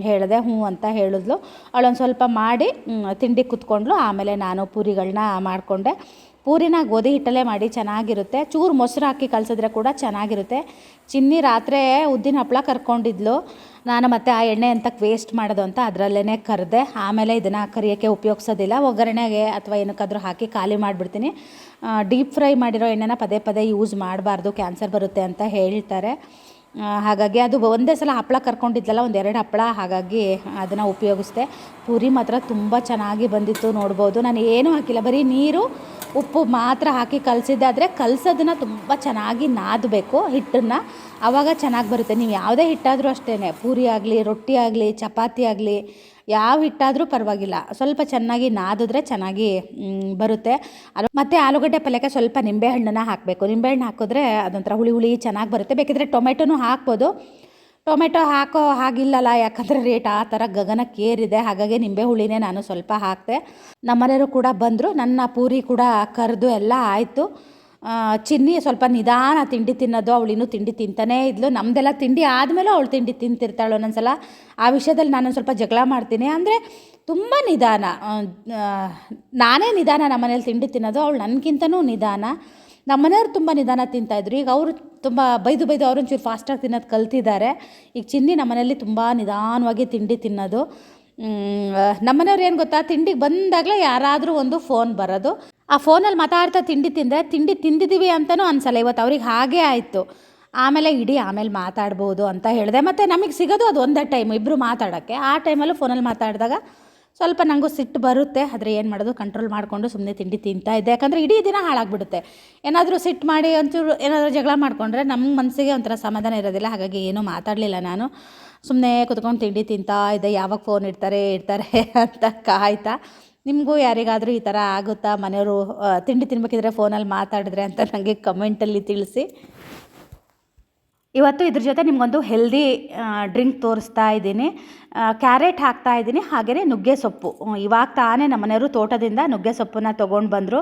[SPEAKER 2] ಹೇಳಿದೆ. ಹ್ಞೂ ಅಂತ ಹೇಳಿದ್ಲು. ಅವಳೊಂದು ಸ್ವಲ್ಪ ಮಾಡಿ ತಿಂಡಿ ಕುತ್ಕೊಂಡ್ಲು ಆಮೇಲೆ ನಾನು ಪೂರಿಗಳನ್ನ ಮಾಡಿಕೊಂಡೆ. ಪೂರಿನ ಗೋಧಿ ಹಿಟ್ಟಲ್ಲೇ ಮಾಡಿ ಚೆನ್ನಾಗಿರುತ್ತೆ. ಚೂರು ಮೊಸರು ಹಾಕಿ ಕಲಸಿದ್ರೆ ಕೂಡ ಚೆನ್ನಾಗಿರುತ್ತೆ. ಚಿನ್ನಿ ರಾತ್ರಿ ಉದ್ದಿನ ಹಪ್ಪಳ ಕರ್ಕೊಂಡಿದ್ಲು. ನಾನು ಮತ್ತೆ ಆ ಎಣ್ಣೆ ಅಂತ ವೇಸ್ಟ್ ಮಾಡೋದು ಅಂತ ಅದರಲ್ಲೇ ಕರೆದೆ. ಆಮೇಲೆ ಇದನ್ನು ಕರಿಯೋಕ್ಕೆ ಉಪಯೋಗಿಸೋದಿಲ್ಲ. ಒಗ್ಗರಣೆಗೆ ಅಥವಾ ಏನಕ್ಕಾದರೂ ಹಾಕಿ ಖಾಲಿ ಮಾಡಿಬಿಡ್ತೀನಿ. ಡೀಪ್ ಫ್ರೈ ಮಾಡಿರೋ ಎಣ್ಣೆನ ಪದೇ ಪದೇ ಯೂಸ್ ಮಾಡಬಾರ್ದು. ಕ್ಯಾನ್ಸರ್ ಬರುತ್ತೆ ಅಂತ ಹೇಳ್ತಾರೆ. ಹಾಗಾಗಿ ಅದು ಒಂದೇ ಸಲ ಹಪ್ಪಳ ಕರ್ಕೊಂಡಿದ್ಲಲ್ಲ, ಒಂದು ಎರಡು ಹಪ್ಪಳ, ಹಾಗಾಗಿ ಅದನ್ನು ಉಪಯೋಗಿಸ್ದೆ. ಪೂರಿ ಮಾತ್ರ ತುಂಬ ಚೆನ್ನಾಗಿ ಬಂದಿತ್ತು ನೋಡ್ಬೋದು. ನಾನು ಏನೂ ಹಾಕಿಲ್ಲ, ಬರೀ ನೀರು, ಉಪ್ಪು ಮಾತ್ರ ಹಾಕಿ ಕಲಸಿದ್ದಾದರೆ ಕಲಸೋದನ್ನು ತುಂಬ ಚೆನ್ನಾಗಿ ನಾದಬೇಕು ಹಿಟ್ಟನ್ನು. ಆವಾಗ ಚೆನ್ನಾಗಿ ಬರುತ್ತೆ. ನೀವು ಯಾವುದೇ ಹಿಟ್ಟಾದರೂ ಅಷ್ಟೇ ಪೂರಿ ಆಗಲಿ, ರೊಟ್ಟಿ ಆಗಲಿ, ಚಪಾತಿ ಆಗಲಿ ಯಾವ ಹಿಟ್ಟಾದರೂ ಪರವಾಗಿಲ್ಲ. ಸ್ವಲ್ಪ ಚೆನ್ನಾಗಿ ನಾದಿದ್ರೆ ಚೆನ್ನಾಗಿ ಬರುತ್ತೆ. ಮತ್ತು ಆಲೂಗಡ್ಡೆ ಪಲ್ಯಕ್ಕೆ ಸ್ವಲ್ಪ ನಿಂಬೆಹಣ್ಣನ್ನು ಹಾಕಬೇಕು. ನಿಂಬೆಹಣ್ಣು ಹಾಕಿದ್ರೆ ಅದೊಂಥರ ಹುಳಿ ಹುಳಿ ಚೆನ್ನಾಗಿ ಬರುತ್ತೆ. ಬೇಕಿದ್ರೆ ಟೊಮೆಟೊನೂ ಹಾಕ್ಬೋದು. ಟೊಮೆಟೊ ಹಾಕೋ ಹಾಗಿಲ್ಲಲ್ಲ, ಯಾಕಂದರೆ ರೇಟ್ ಆ ಥರ ಗಗನಕ್ಕೇರಿದೆ. ಹಾಗಾಗಿ ನಿಂಬೆ ಹುಳಿನೇ ನಾನು ಸ್ವಲ್ಪ ಹಾಕಿದೆ ನಮ್ಮನೆಯವರು ಕೂಡ ಬಂದರು. ನನ್ನ ಪೂರಿ ಕೂಡ ಕರೆದು ಎಲ್ಲ ಆಯಿತು. ಚಿನ್ನಿ ಸ್ವಲ್ಪ ನಿಧಾನ ತಿಂಡಿ ತಿನ್ನೋದು ಅವಳು ಇನ್ನೂ ತಿಂಡಿ ತಿಂತಾನೇ ಇದ್ಲು. ನಮ್ಮದೆಲ್ಲ ತಿಂಡಿ ಆದಮೇಲೆ ಅವಳು ತಿಂಡಿ ತಿಂತಿರ್ತಾಳು ಒಂದೊಂದ್ಸಲ. ಆ ವಿಷಯದಲ್ಲಿ ನಾನು ಸ್ವಲ್ಪ ಜಗಳ ಮಾಡ್ತೀನಿ. ಅಂದರೆ ತುಂಬ ನಿಧಾನ. ನಾನೇ ನಿಧಾನ ನಮ್ಮನೇಲಿ ತಿಂಡಿ ತಿನ್ನೋದು, ಅವಳು ನನಗಿಂತನೂ ನಿಧಾನ. ನಮ್ಮನೆಯವ್ರು ತುಂಬ ನಿಧಾನ ತಿಂತಾಯಿದ್ರು ಈಗ ಅವರು ತುಂಬ ಬೈದು ಬೈದು ಅವರೊಂಚೂರು ಫಾಸ್ಟಾಗಿ ತಿನ್ನೋದು ಕಲ್ತಿದ್ದಾರೆ. ಈಗ ಚಿನ್ನಿ ನಮ್ಮನೇಲಿ ತುಂಬ ನಿಧಾನವಾಗಿ ತಿಂಡಿ ತಿನ್ನೋದು. ನಮ್ಮ ನಮ್ಮನೆಯವ್ರು ಏನು ಗೊತ್ತಾ? ತಿಂಡಿಗೆ ಬಂದಾಗಲೇ ಯಾರಾದರೂ ಒಂದು ಫೋನ್ ಬರೋದು. ಆ ಫೋನಲ್ಲಿ ಮಾತಾಡ್ತಾ ತಿಂಡಿ ತಿಂದರೆ ತಿಂಡಿ ತಿಂದಿದ್ದೀವಿ ಅಂತಲೂ ಅನ್ಸಲ್ಲ. ಇವತ್ತು ಅವ್ರಿಗೆ ಹಾಗೇ ಆಯಿತು. ಆಮೇಲೆ ಇಡೀ ಆಮೇಲೆ ಮಾತಾಡ್ಬೋದು ಅಂತ ಹೇಳಿದೆ. ಮತ್ತು ನಮಗೆ ಸಿಗೋದು ಅದು ಒಂದೇ ಟೈಮ್ ಇಬ್ಬರು ಮಾತಾಡೋಕ್ಕೆ. ಆ ಟೈಮಲ್ಲೂ ಫೋನಲ್ಲಿ ಮಾತಾಡಿದಾಗ ಸ್ವಲ್ಪ ನನಗೂ ಸಿಟ್ಟು ಬರುತ್ತೆ. ಆದರೆ ಏನು ಮಾಡೋದು? ಕಂಟ್ರೋಲ್ ಮಾಡಿಕೊಂಡು ಸುಮ್ಮನೆ ತಿಂಡಿ ತಿಂತಾ ಇದ್ದೆ. ಯಾಕಂದರೆ ಇಡೀ ದಿನ ಹಾಳಾಗ್ಬಿಡುತ್ತೆ. ಏನಾದರೂ ಸಿಟ್ಟು ಮಾಡಿ ಒಂಚೂರು ಏನಾದರೂ ಜಗಳ ಮಾಡಿಕೊಂಡ್ರೆ ನಮ್ಮ ಮನಸ್ಸಿಗೆ ಒಂಥರ ಸಮಾಧಾನ ಇರೋದಿಲ್ಲ. ಹಾಗಾಗಿ ಏನೂ ಮಾತಾಡಲಿಲ್ಲ ನಾನು. ಸುಮ್ಮನೆ ಕುತ್ಕೊಂಡು ತಿಂಡಿ ತಿಂತಾ ಇದ್ದೆ. ಯಾವಾಗ ಫೋನ್ ಇಡ್ತಾರೆ ಇಡ್ತಾರೆ [laughs] ಅಂತ ಕಾಯ್ತಾ. ನಿಮಗೂ ಯಾರಿಗಾದರೂ ಈ ಥರ ಆಗುತ್ತಾ? ಮನೆಯವರು ತಿಂಡಿ ತಿನ್ಬೇಕಿದ್ರೆ ಫೋನಲ್ಲಿ ಮಾತಾಡಿದ್ರೆ ಅಂತ ನನಗೆ ಕಮೆಂಟಲ್ಲಿ ತಿಳಿಸಿ. ಇವತ್ತು ಇದ್ರ ಜೊತೆ ನಿಮಗೊಂದು ಹೆಲ್ದಿ ಡ್ರಿಂಕ್ ತೋರಿಸ್ತಾ ಇದ್ದೀನಿ. ಕ್ಯಾರೆಟ್ ಹಾಕ್ತಾ ಇದ್ದೀನಿ ಹಾಗೆಯೇ ನುಗ್ಗೆ ಸೊಪ್ಪು. ಇವಾಗ ತಾನೇ ನಮ್ಮ ಮನೆಯವರು ತೋಟದಿಂದ ನುಗ್ಗೆ ಸೊಪ್ಪನ್ನ ತೊಗೊಂಡು ಬಂದರು.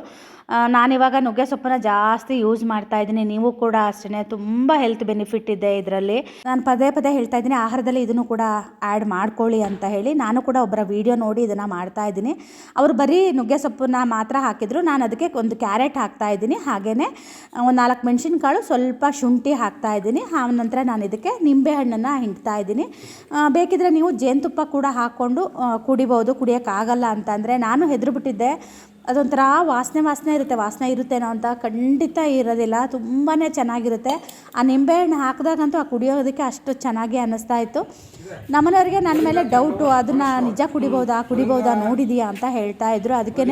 [SPEAKER 2] ನಾನಿವಾಗ ನುಗ್ಗೆ ಸೊಪ್ಪನ್ನ ಜಾಸ್ತಿ ಯೂಸ್ ಮಾಡ್ತಾ ಇದ್ದೀನಿ. ನೀವು ಕೂಡ ಅಷ್ಟೇ ತುಂಬ ಹೆಲ್ತ್ ಬೆನಿಫಿಟ್ ಇದೆ ಇದರಲ್ಲಿ. ನಾನು ಪದೇ ಪದೇ ಹೇಳ್ತಾ ಇದ್ದೀನಿ, ಆಹಾರದಲ್ಲಿ ಇದನ್ನು ಕೂಡ ಆ್ಯಡ್ ಮಾಡ್ಕೊಳ್ಳಿ ಅಂತ ಹೇಳಿ. ನಾನು ಕೂಡ ಒಬ್ಬರ ವಿಡಿಯೋ ನೋಡಿ ಇದನ್ನು ಮಾಡ್ತಾ ಇದ್ದೀನಿ. ಅವರು ಬರೀ ನುಗ್ಗೆ ಸೊಪ್ಪನ್ನ ಮಾತ್ರ ಹಾಕಿದ್ರು. ನಾನು ಅದಕ್ಕೆ ಒಂದು ಕ್ಯಾರೆಟ್ ಹಾಕ್ತಾ ಇದ್ದೀನಿ. ಹಾಗೇ ಒಂದು ನಾಲ್ಕು ಮೆಣಸಿನ್ಕಾಳು ಸ್ವಲ್ಪ ಶುಂಠಿ ಹಾಕ್ತಾ ಇದ್ದೀನಿ. ಆ, ನಂತರ ನಾನು ಇದಕ್ಕೆ ನಿಂಬೆ ಹಣ್ಣನ್ನು ಹಿಂಡ್ತಾ ಇದ್ದೀನಿ. ಬೇಕಿದ್ರೆ ನೀವು ಜೇನುತುಪ್ಪ ಕೂಡ ಹಾಕ್ಕೊಂಡು ಕುಡಿಬೋದು. ಕುಡಿಯೋಕ್ಕಾಗಲ್ಲ ಅಂತಂದರೆ ನಾನು ಹೆದರು ಬಿಟ್ಟಿದ್ದೆ ಅದೊಂಥರ ವಾಸನೆ ವಾಸನೆ ಇರುತ್ತೆ ವಾಸನೆ ಇರುತ್ತೇನೋ ಅಂತ ಖಂಡಿತ ಇರೋದಿಲ್ಲ ತುಂಬಾ ಚೆನ್ನಾಗಿರುತ್ತೆ. ಆ ನಿಂಬೆಹಣ್ಣು ಹಾಕಿದಾಗಂತೂ ಆ ಕುಡಿಯೋದಕ್ಕೆ ಅಷ್ಟು ಚೆನ್ನಾಗಿ ಅನ್ನಿಸ್ತಾ ಇತ್ತು. ನಮ್ಮನೆಯವ್ರಿಗೆ ನನ್ನ ಮೇಲೆ ಡೌಟು ಅದನ್ನು ನಿಜ ಕುಡಿಬೋದಾ ಕುಡಿಬೋದಾ ನೋಡಿದೀಯಾ ಅಂತ ಹೇಳ್ತಾ ಇದ್ರು. ಅದಕ್ಕೇ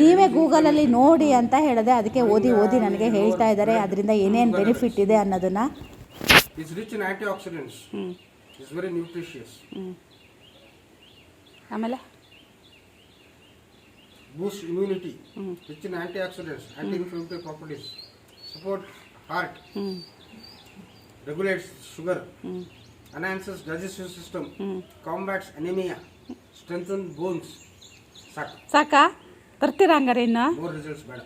[SPEAKER 2] ನೀವೇ ಗೂಗಲಲ್ಲಿ ನೋಡಿ ಅಂತ ಹೇಳಿದೆ ಅದಕ್ಕೆ ಓದಿ ಓದಿ ನನಗೆ ಹೇಳ್ತಾ ಇದ್ದಾರೆ. ಅದರಿಂದ ಏನೇನು ಬೆನಿಫಿಟ್ ಇದೆ ಅನ್ನೋದನ್ನು. ಆಮೇಲೆ?
[SPEAKER 4] ಬೂಸ್ಟ್ ಇಮ್ಯುನಿಟಿ ಹೆಚ್ಚಿನ anti oxidants anti inflammatory properties support heart regulates sugar ಅನಾನ್ಸಸ್ digestive system combats anaemia strengthen bones
[SPEAKER 2] ಸಾಕಾ. ತರ್ತೀರಾ ಹಂಗಾರೆ ಇನ್ನ?
[SPEAKER 4] ಮೋರ್ ಬೇಡ.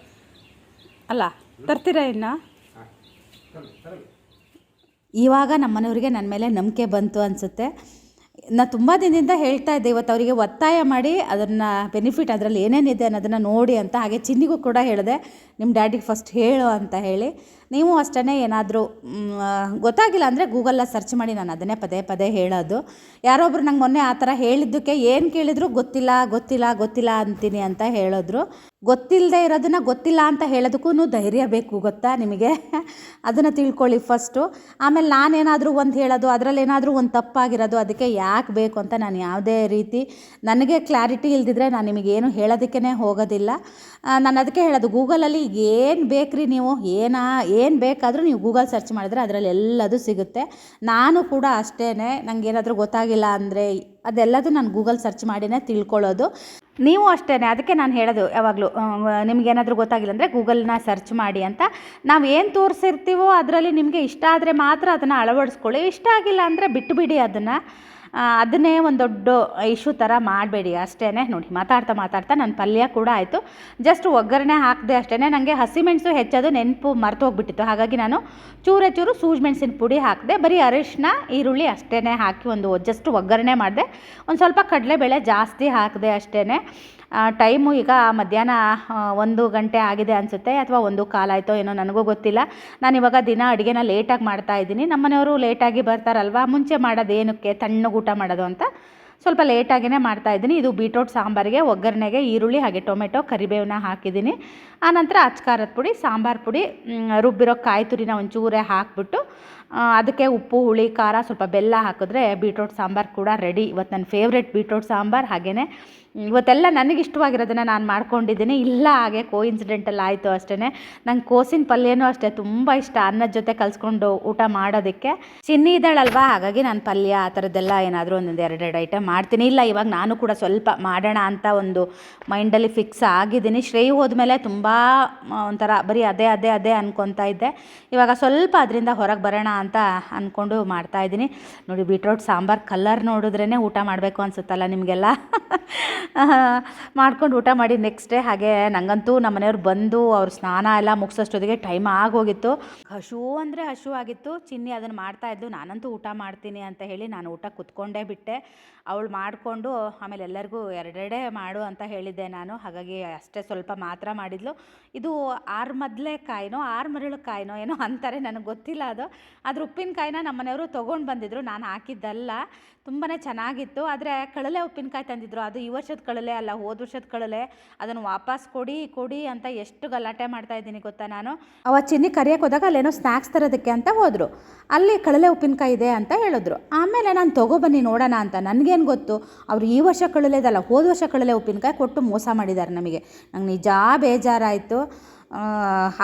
[SPEAKER 2] ಅಲ್ಲ ತರ್ತೀರಾ ಇನ್ನ? ಇವಾಗ ನಮ್ಮನೆಯವರಿಗೆ ನನ್ನ ಮೇಲೆ ನಂಬಿಕೆ ಬಂತು ಅನಿಸುತ್ತೆ. ನಾ ತುಂಬ ದಿನದಿಂದ ಹೇಳ್ತಾ ಇದ್ದೆ, ಇವತ್ತು ಅವರಿಗೆ ಒತ್ತಾಯ ಮಾಡಿ ಅದನ್ನು ಬೆನಿಫಿಟ್ ಅದರಲ್ಲಿ ಏನೇನಿದೆ ಅನ್ನೋದನ್ನು ನೋಡಿ ಅಂತ, ಹಾಗೆ ಚಿನ್ನಿಗೂ ಕೂಡ ಹೇಳಿದೆ ನಿಮ್ಮ ಡ್ಯಾಡಿಗೆ ಫಸ್ಟ್ ಹೇಳು ಅಂತ ಹೇಳಿ. ನೀವು ಅಷ್ಟೇ ಏನಾದರೂ ಗೊತ್ತಾಗಿಲ್ಲ ಅಂದರೆ ಗೂಗಲ್ಲ ಸರ್ಚ್ ಮಾಡಿ ನಾನು ಅದನ್ನೇ ಪದೇ ಪದೇ ಹೇಳೋದು. ಯಾರೊಬ್ರು ನಂಗೆ ಮೊನ್ನೆ ಆ ಥರ ಹೇಳಿದ್ದಕ್ಕೆ ಏನು ಕೇಳಿದ್ರು ಗೊತ್ತಿಲ್ಲ ಗೊತ್ತಿಲ್ಲ ಗೊತ್ತಿಲ್ಲ ಅಂತೀನಿ ಅಂತ ಹೇಳಿದ್ರು. ಗೊತ್ತಿಲ್ಲದೆ ಇರೋದನ್ನು ಗೊತ್ತಿಲ್ಲ ಅಂತ ಹೇಳೋದಕ್ಕೂ ಧೈರ್ಯ ಬೇಕು ಗೊತ್ತಾ ನಿಮಗೆ? ಅದನ್ನು ತಿಳ್ಕೊಳ್ಳಿ ಫಸ್ಟು ಆಮೇಲೆ ನಾನೇನಾದರೂ ಒಂದು ಹೇಳೋದು ಅದರಲ್ಲಿ ಏನಾದರೂ ಒಂದು ತಪ್ಪಾಗಿರೋದು, ಅದಕ್ಕೆ ಯಾಕೆ ಬೇಕು ಅಂತ ನಾನು ಯಾವುದೇ ರೀತಿ ನನಗೆ ಕ್ಲಾರಿಟಿ ಇಲ್ದಿದ್ರೆ ನಾನು ನಿಮಗೇನು ಹೇಳೋದಕ್ಕೇ ಹೋಗೋದಿಲ್ಲ. ನಾನು ಅದಕ್ಕೆ ಹೇಳೋದು, ಗೂಗಲಲ್ಲಿ ಏನು ಬೇಕ್ರಿ ನೀವು? ಏನಾ ಏನು ಬೇಕಾದರೂ ನೀವು ಗೂಗಲ್ ಸರ್ಚ್ ಮಾಡಿದ್ರೆ ಅದರಲ್ಲಿ ಎಲ್ಲದೂ ಸಿಗುತ್ತೆ. ನಾನು ಕೂಡ ಅಷ್ಟೇ ನನಗೆ ಏನಾದರೂ ಗೊತ್ತಾಗಿಲ್ಲ ಅಂದರೆ ಅದೆಲ್ಲದೂ ನಾನು ಗೂಗಲ್ ಸರ್ಚ್ ಮಾಡಿನೇ ತಿಳ್ಕೊಳ್ಳೋದು. ನೀವು ಅಷ್ಟೇ ಅದಕ್ಕೆ ನಾನು ಹೇಳೋದು, ಯಾವಾಗಲೂ ನಿಮಗೇನಾದರೂ ಗೊತ್ತಾಗಿಲ್ಲ ಅಂದರೆ ಗೂಗಲ್ನ ಸರ್ಚ್ ಮಾಡಿ ಅಂತ. ನಾವು ಏನು ತೋರಿಸಿರ್ತೀವೋ ಅದರಲ್ಲಿ ನಿಮಗೆ ಇಷ್ಟ ಆದರೆ ಮಾತ್ರ ಅದನ್ನು ಅಳವಡಿಸ್ಕೊಳ್ಳಿ. ಇಷ್ಟ ಆಗಿಲ್ಲ ಅಂದರೆ ಬಿಟ್ಟುಬಿಡಿ ಅದನ್ನು. ಅದನ್ನೇ ಒಂದು ದೊಡ್ಡ ಇಶ್ಯೂ ಥರ ಮಾಡಬೇಡಿ ಅಷ್ಟೇ ನೋಡಿ, ಮಾತಾಡ್ತಾ ಮಾತಾಡ್ತಾ ನನ್ನ ಪಲ್ಯ ಕೂಡ ಆಯಿತು. ಜಸ್ಟ್ ಒಗ್ಗರಣೆ ಹಾಕಿದೆ ಅಷ್ಟೇ ನನಗೆ ಹಸಿಮೆಣಸು ಹೆಚ್ಚೋದು ನೆನಪು ಮರೆತು ಹೋಗ್ಬಿಟ್ಟಿತ್ತು. ಹಾಗಾಗಿ ನಾನು ಚೂರ ಚೂರು ಸೂಜಿ ಮೆಣಸಿನ ಪುಡಿ ಹಾಕಿದೆ, ಬರೀ ಅರಿಶಿನ ಈರುಳ್ಳಿ ಅಷ್ಟೇ ಹಾಕಿ ಒಂದು ಜಸ್ಟ್ ಒಗ್ಗರಣೆ ಮಾಡಿದೆ. ಒಂದು ಸ್ವಲ್ಪ ಕಡಲೆಬೇಳೆ ಜಾಸ್ತಿ ಹಾಕಿದೆ ಅಷ್ಟೇ ಟೈಮು ಈಗ ಮಧ್ಯಾಹ್ನ ಒಂದು ಗಂಟೆ ಆಗಿದೆ ಅನಿಸುತ್ತೆ ಅಥವಾ ಒಂದು ಕಾಲಾಯಿತೋ ಏನೋ ನನಗೂ ಗೊತ್ತಿಲ್ಲ. ನಾನು ಇವಾಗ ದಿನ ಅಡುಗೆನ ಲೇಟಾಗಿ ಮಾಡ್ತಾ ಇದ್ದೀನಿ. ನಮ್ಮನೆಯವರು ಲೇಟಾಗಿ ಬರ್ತಾರಲ್ವಾ? ಮುಂಚೆ ಮಾಡೋದು ಏನಕ್ಕೆ ತಣ್ಣಗೆ ಊಟ ಮಾಡೋದು ಅಂತ ಸ್ವಲ್ಪ ಲೇಟಾಗಿಯೇ ಮಾಡ್ತಾ ಇದ್ದೀನಿ. ಇದು ಬೀಟ್ರೋಟ್ ಸಾಂಬಾರಿಗೆ, ಒಗ್ಗರಣೆಗೆ, ಈರುಳ್ಳಿ, ಹಾಗೆ ಟೊಮೆಟೊ ಕರಿಬೇವನ್ನ ಹಾಕಿದ್ದೀನಿ. ಆನಂತರ ಅಚ್ಕಾರದ ಪುಡಿ, ಸಾಂಬಾರು ಪುಡಿ ರುಬ್ಬಿರೋ ಕಾಯಿ ತುರಿನ ಒಂಚೂರೇ ಹಾಕ್ಬಿಟ್ಟು ಅದಕ್ಕೆ ಉಪ್ಪು, ಹುಳಿ, ಖಾರ ಸ್ವಲ್ಪ ಬೆಲ್ಲ ಹಾಕಿದ್ರೆ ಬೀಟ್ರೋಟ್ ಸಾಂಬಾರು ಕೂಡ ರೆಡಿ. ಇವತ್ತು ನನ್ನ ಫೇವ್ರೆಟ್ ಬೀಟ್ರೋಟ್ ಸಾಂಬಾರು. ಹಾಗೆಯೇ ಇವತ್ತೆಲ್ಲ ನನಗೆ ಇಷ್ಟವಾಗಿರೋದನ್ನು ನಾನು ಮಾಡ್ಕೊಂಡಿದ್ದೀನಿ. ಇಲ್ಲ, ಹಾಗೆ ಕೋ ಇನ್ಸಿಡೆಂಟಲ್ಲಿ ಆಯಿತು ಅಷ್ಟೇ ನಂಗೆ ಕೋಸಿನ ಪಲ್ಯನೂ ಅಷ್ಟೇ ತುಂಬ ಇಷ್ಟ. ಅನ್ನದ ಜೊತೆ ಕಲಿಸ್ಕೊಂಡು ಊಟ ಮಾಡೋದಕ್ಕೆ. ಚಿನ್ನಿ ಇದ್ದಾಳಲ್ವಾ? ಹಾಗಾಗಿ ನಾನು ಪಲ್ಯ ಆ ಥರದ್ದೆಲ್ಲ ಏನಾದರೂ ಒಂದೊಂದು ಎರಡೆರಡು ಐಟಮ್ ಮಾಡ್ತೀನಿ. ಇಲ್ಲ, ಇವಾಗ ನಾನು ಕೂಡ ಸ್ವಲ್ಪ ಮಾಡೋಣ ಅಂತ ಒಂದು ಮೈಂಡಲ್ಲಿ ಫಿಕ್ಸ್ ಆಗಿದ್ದೀನಿ. ಶ್ರೇಯ್ ಹೋದ್ಮೇಲೆ ತುಂಬ ಒಂಥರ ಬರೀ ಅದೇ ಅದೇ ಅದೇ ಅನ್ಕೊತಾ ಇದ್ದೆ. ಇವಾಗ ಸ್ವಲ್ಪ ಅದರಿಂದ ಹೊರಗೆ ಬರೋಣ ಅಂತ ಅಂದ್ಕೊಂಡು ಮಾಡ್ತಾಯಿದ್ದೀನಿ ನೋಡಿ ಬೀಟ್ರೋಟ್ ಸಾಂಬಾರು ಕಲರ್ ನೋಡಿದ್ರೇ ಊಟ ಮಾಡಬೇಕು ಅನ್ಸುತ್ತಲ್ಲ ನಿಮಗೆಲ್ಲ? ಮಾಡ್ಕೊಂಡು ಊಟ ಮಾಡಿ ನೆಕ್ಸ್ಟ್ ಡೇ ಹಾಗೆ ನನಗಂತೂ ನಮ್ಮ ಮನೆಯವ್ರು ಬಂದು ಅವ್ರ ಸ್ನಾನ ಎಲ್ಲ ಮುಗಿಸೋಷ್ಟೊತ್ತಿಗೆ ಟೈಮ್ ಆಗೋಗಿತ್ತು. ಹಶು ಅಂದರೆ ಹಶು ಆಗಿತ್ತು. ಚಿನ್ನಿ ಅದನ್ನು ಮಾಡ್ತಾ ಇದ್ದು ನಾನಂತೂ ಊಟ ಮಾಡ್ತೀನಿ ಅಂತ ಹೇಳಿ ನಾನು ಊಟ ಕುತ್ಕೊಂಡೇ ಬಿಟ್ಟೆ. ಅವಳು ಮಾಡಿಕೊಂಡು ಆಮೇಲೆ ಎಲ್ಲರಿಗೂ ಎರಡೆರಡೆ ಮಾಡು ಅಂತ ಹೇಳಿದ್ದೆ ನಾನು. ಹಾಗಾಗಿ ಅಷ್ಟೇ ಸ್ವಲ್ಪ ಮಾತ್ರ ಮಾಡಿದ್ಲು. ಇದು ಆರು ಮದ್ಲೆ ಕಾಯಿನೋ ಆರು ಮರಳು ಕಾಯಿನೋ ಏನೋ ಅಂತಾರೆ, ನನಗೆ ಗೊತ್ತಿಲ್ಲ ಅದು. ಅದ್ರ ಉಪ್ಪಿನಕಾಯಿನ ನಮ್ಮ ಮನೆಯವರು ತೊಗೊಂಡು ಬಂದಿದ್ರು. ನಾನು ಹಾಕಿದ್ದಲ್ಲ. ತುಂಬಾ ಚೆನ್ನಾಗಿತ್ತು. ಆದರೆ ಕಳಲೆ ಉಪ್ಪಿನಕಾಯಿ ತಂದಿದ್ರು. ಅದು ಈ ವರ್ಷದ ಕಳಲೆ ಅಲ್ಲ, ಹೋದ ವರ್ಷದ ಕಳಲೆ. ಅದನ್ನು ವಾಪಸ್ ಕೊಡಿ ಕೊಡಿ ಅಂತ ಎಷ್ಟು ಗಲಾಟೆ ಮಾಡ್ತಾ ಇದ್ದೀನಿ ಗೊತ್ತಾ ನಾನು? ಅವ ಚಿನ್ನಿ ಕರಿಯಕ್ಕೆ ಹೋದಾಗ ಅಲ್ಲೇನೋ ಸ್ನ್ಯಾಕ್ಸ್ ತರೋದಕ್ಕೆ ಅಂತ ಹೋದರು. ಅಲ್ಲಿ ಕಳಲೆ ಉಪ್ಪಿನಕಾಯಿ ಇದೆ ಅಂತ ಹೇಳಿದ್ರು. ಆಮೇಲೆ ನಾನು ತೊಗೊಬನ್ನಿ ನೋಡೋಣ ಅಂತ. ನನಗೇನು ಗೊತ್ತು? ಅವರು ಈ ವರ್ಷ ಕಳಲೆದಲ್ಲ, ಹೋದ ವರ್ಷ ಕಳಲೆ ಉಪ್ಪಿನಕಾಯಿ ಕೊಟ್ಟು ಮೋಸ ಮಾಡಿದ್ದಾರೆ ನಮಗೆ. ನಂಗೆ ನಿಜ ಬೇಜಾರಾಯಿತು.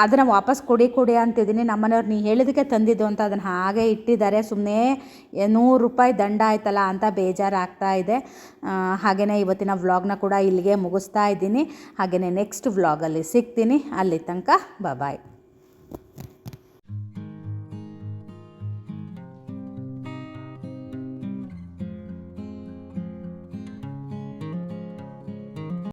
[SPEAKER 2] ಅದನ್ನು ವಾಪಸ್ ಕೊಡಿ ಕೊಡಿ ಅಂತಿದ್ದೀನಿ ನಮ್ಮನೆಯವ್ರು ನೀ ಹೇಳಿದಕ್ಕೆ ತಂದಿದ್ದು ಅಂತ ಅದನ್ನು ಹಾಗೆ ಇಟ್ಟಿದ್ದಾರೆ. ಸುಮ್ಮನೆ ನೂರು ರೂಪಾಯಿ ದಂಡ ಆಯ್ತಲ್ಲ ಅಂತ ಬೇಜಾರಾಗ್ತಾ ಇದೆ. ಹಾಗೆಯೇ ಇವತ್ತಿನ ವ್ಲಾಗ್ನ ಕೂಡ ಇಲ್ಲಿಗೆ ಮುಗಿಸ್ತಾ ಇದ್ದೀನಿ. ಹಾಗೆಯೇ ನೆಕ್ಸ್ಟ್ ವ್ಲಾಗಲ್ಲಿ ಸಿಗ್ತೀನಿ. ಅಲ್ಲಿ ತನಕ ಬಾಯ್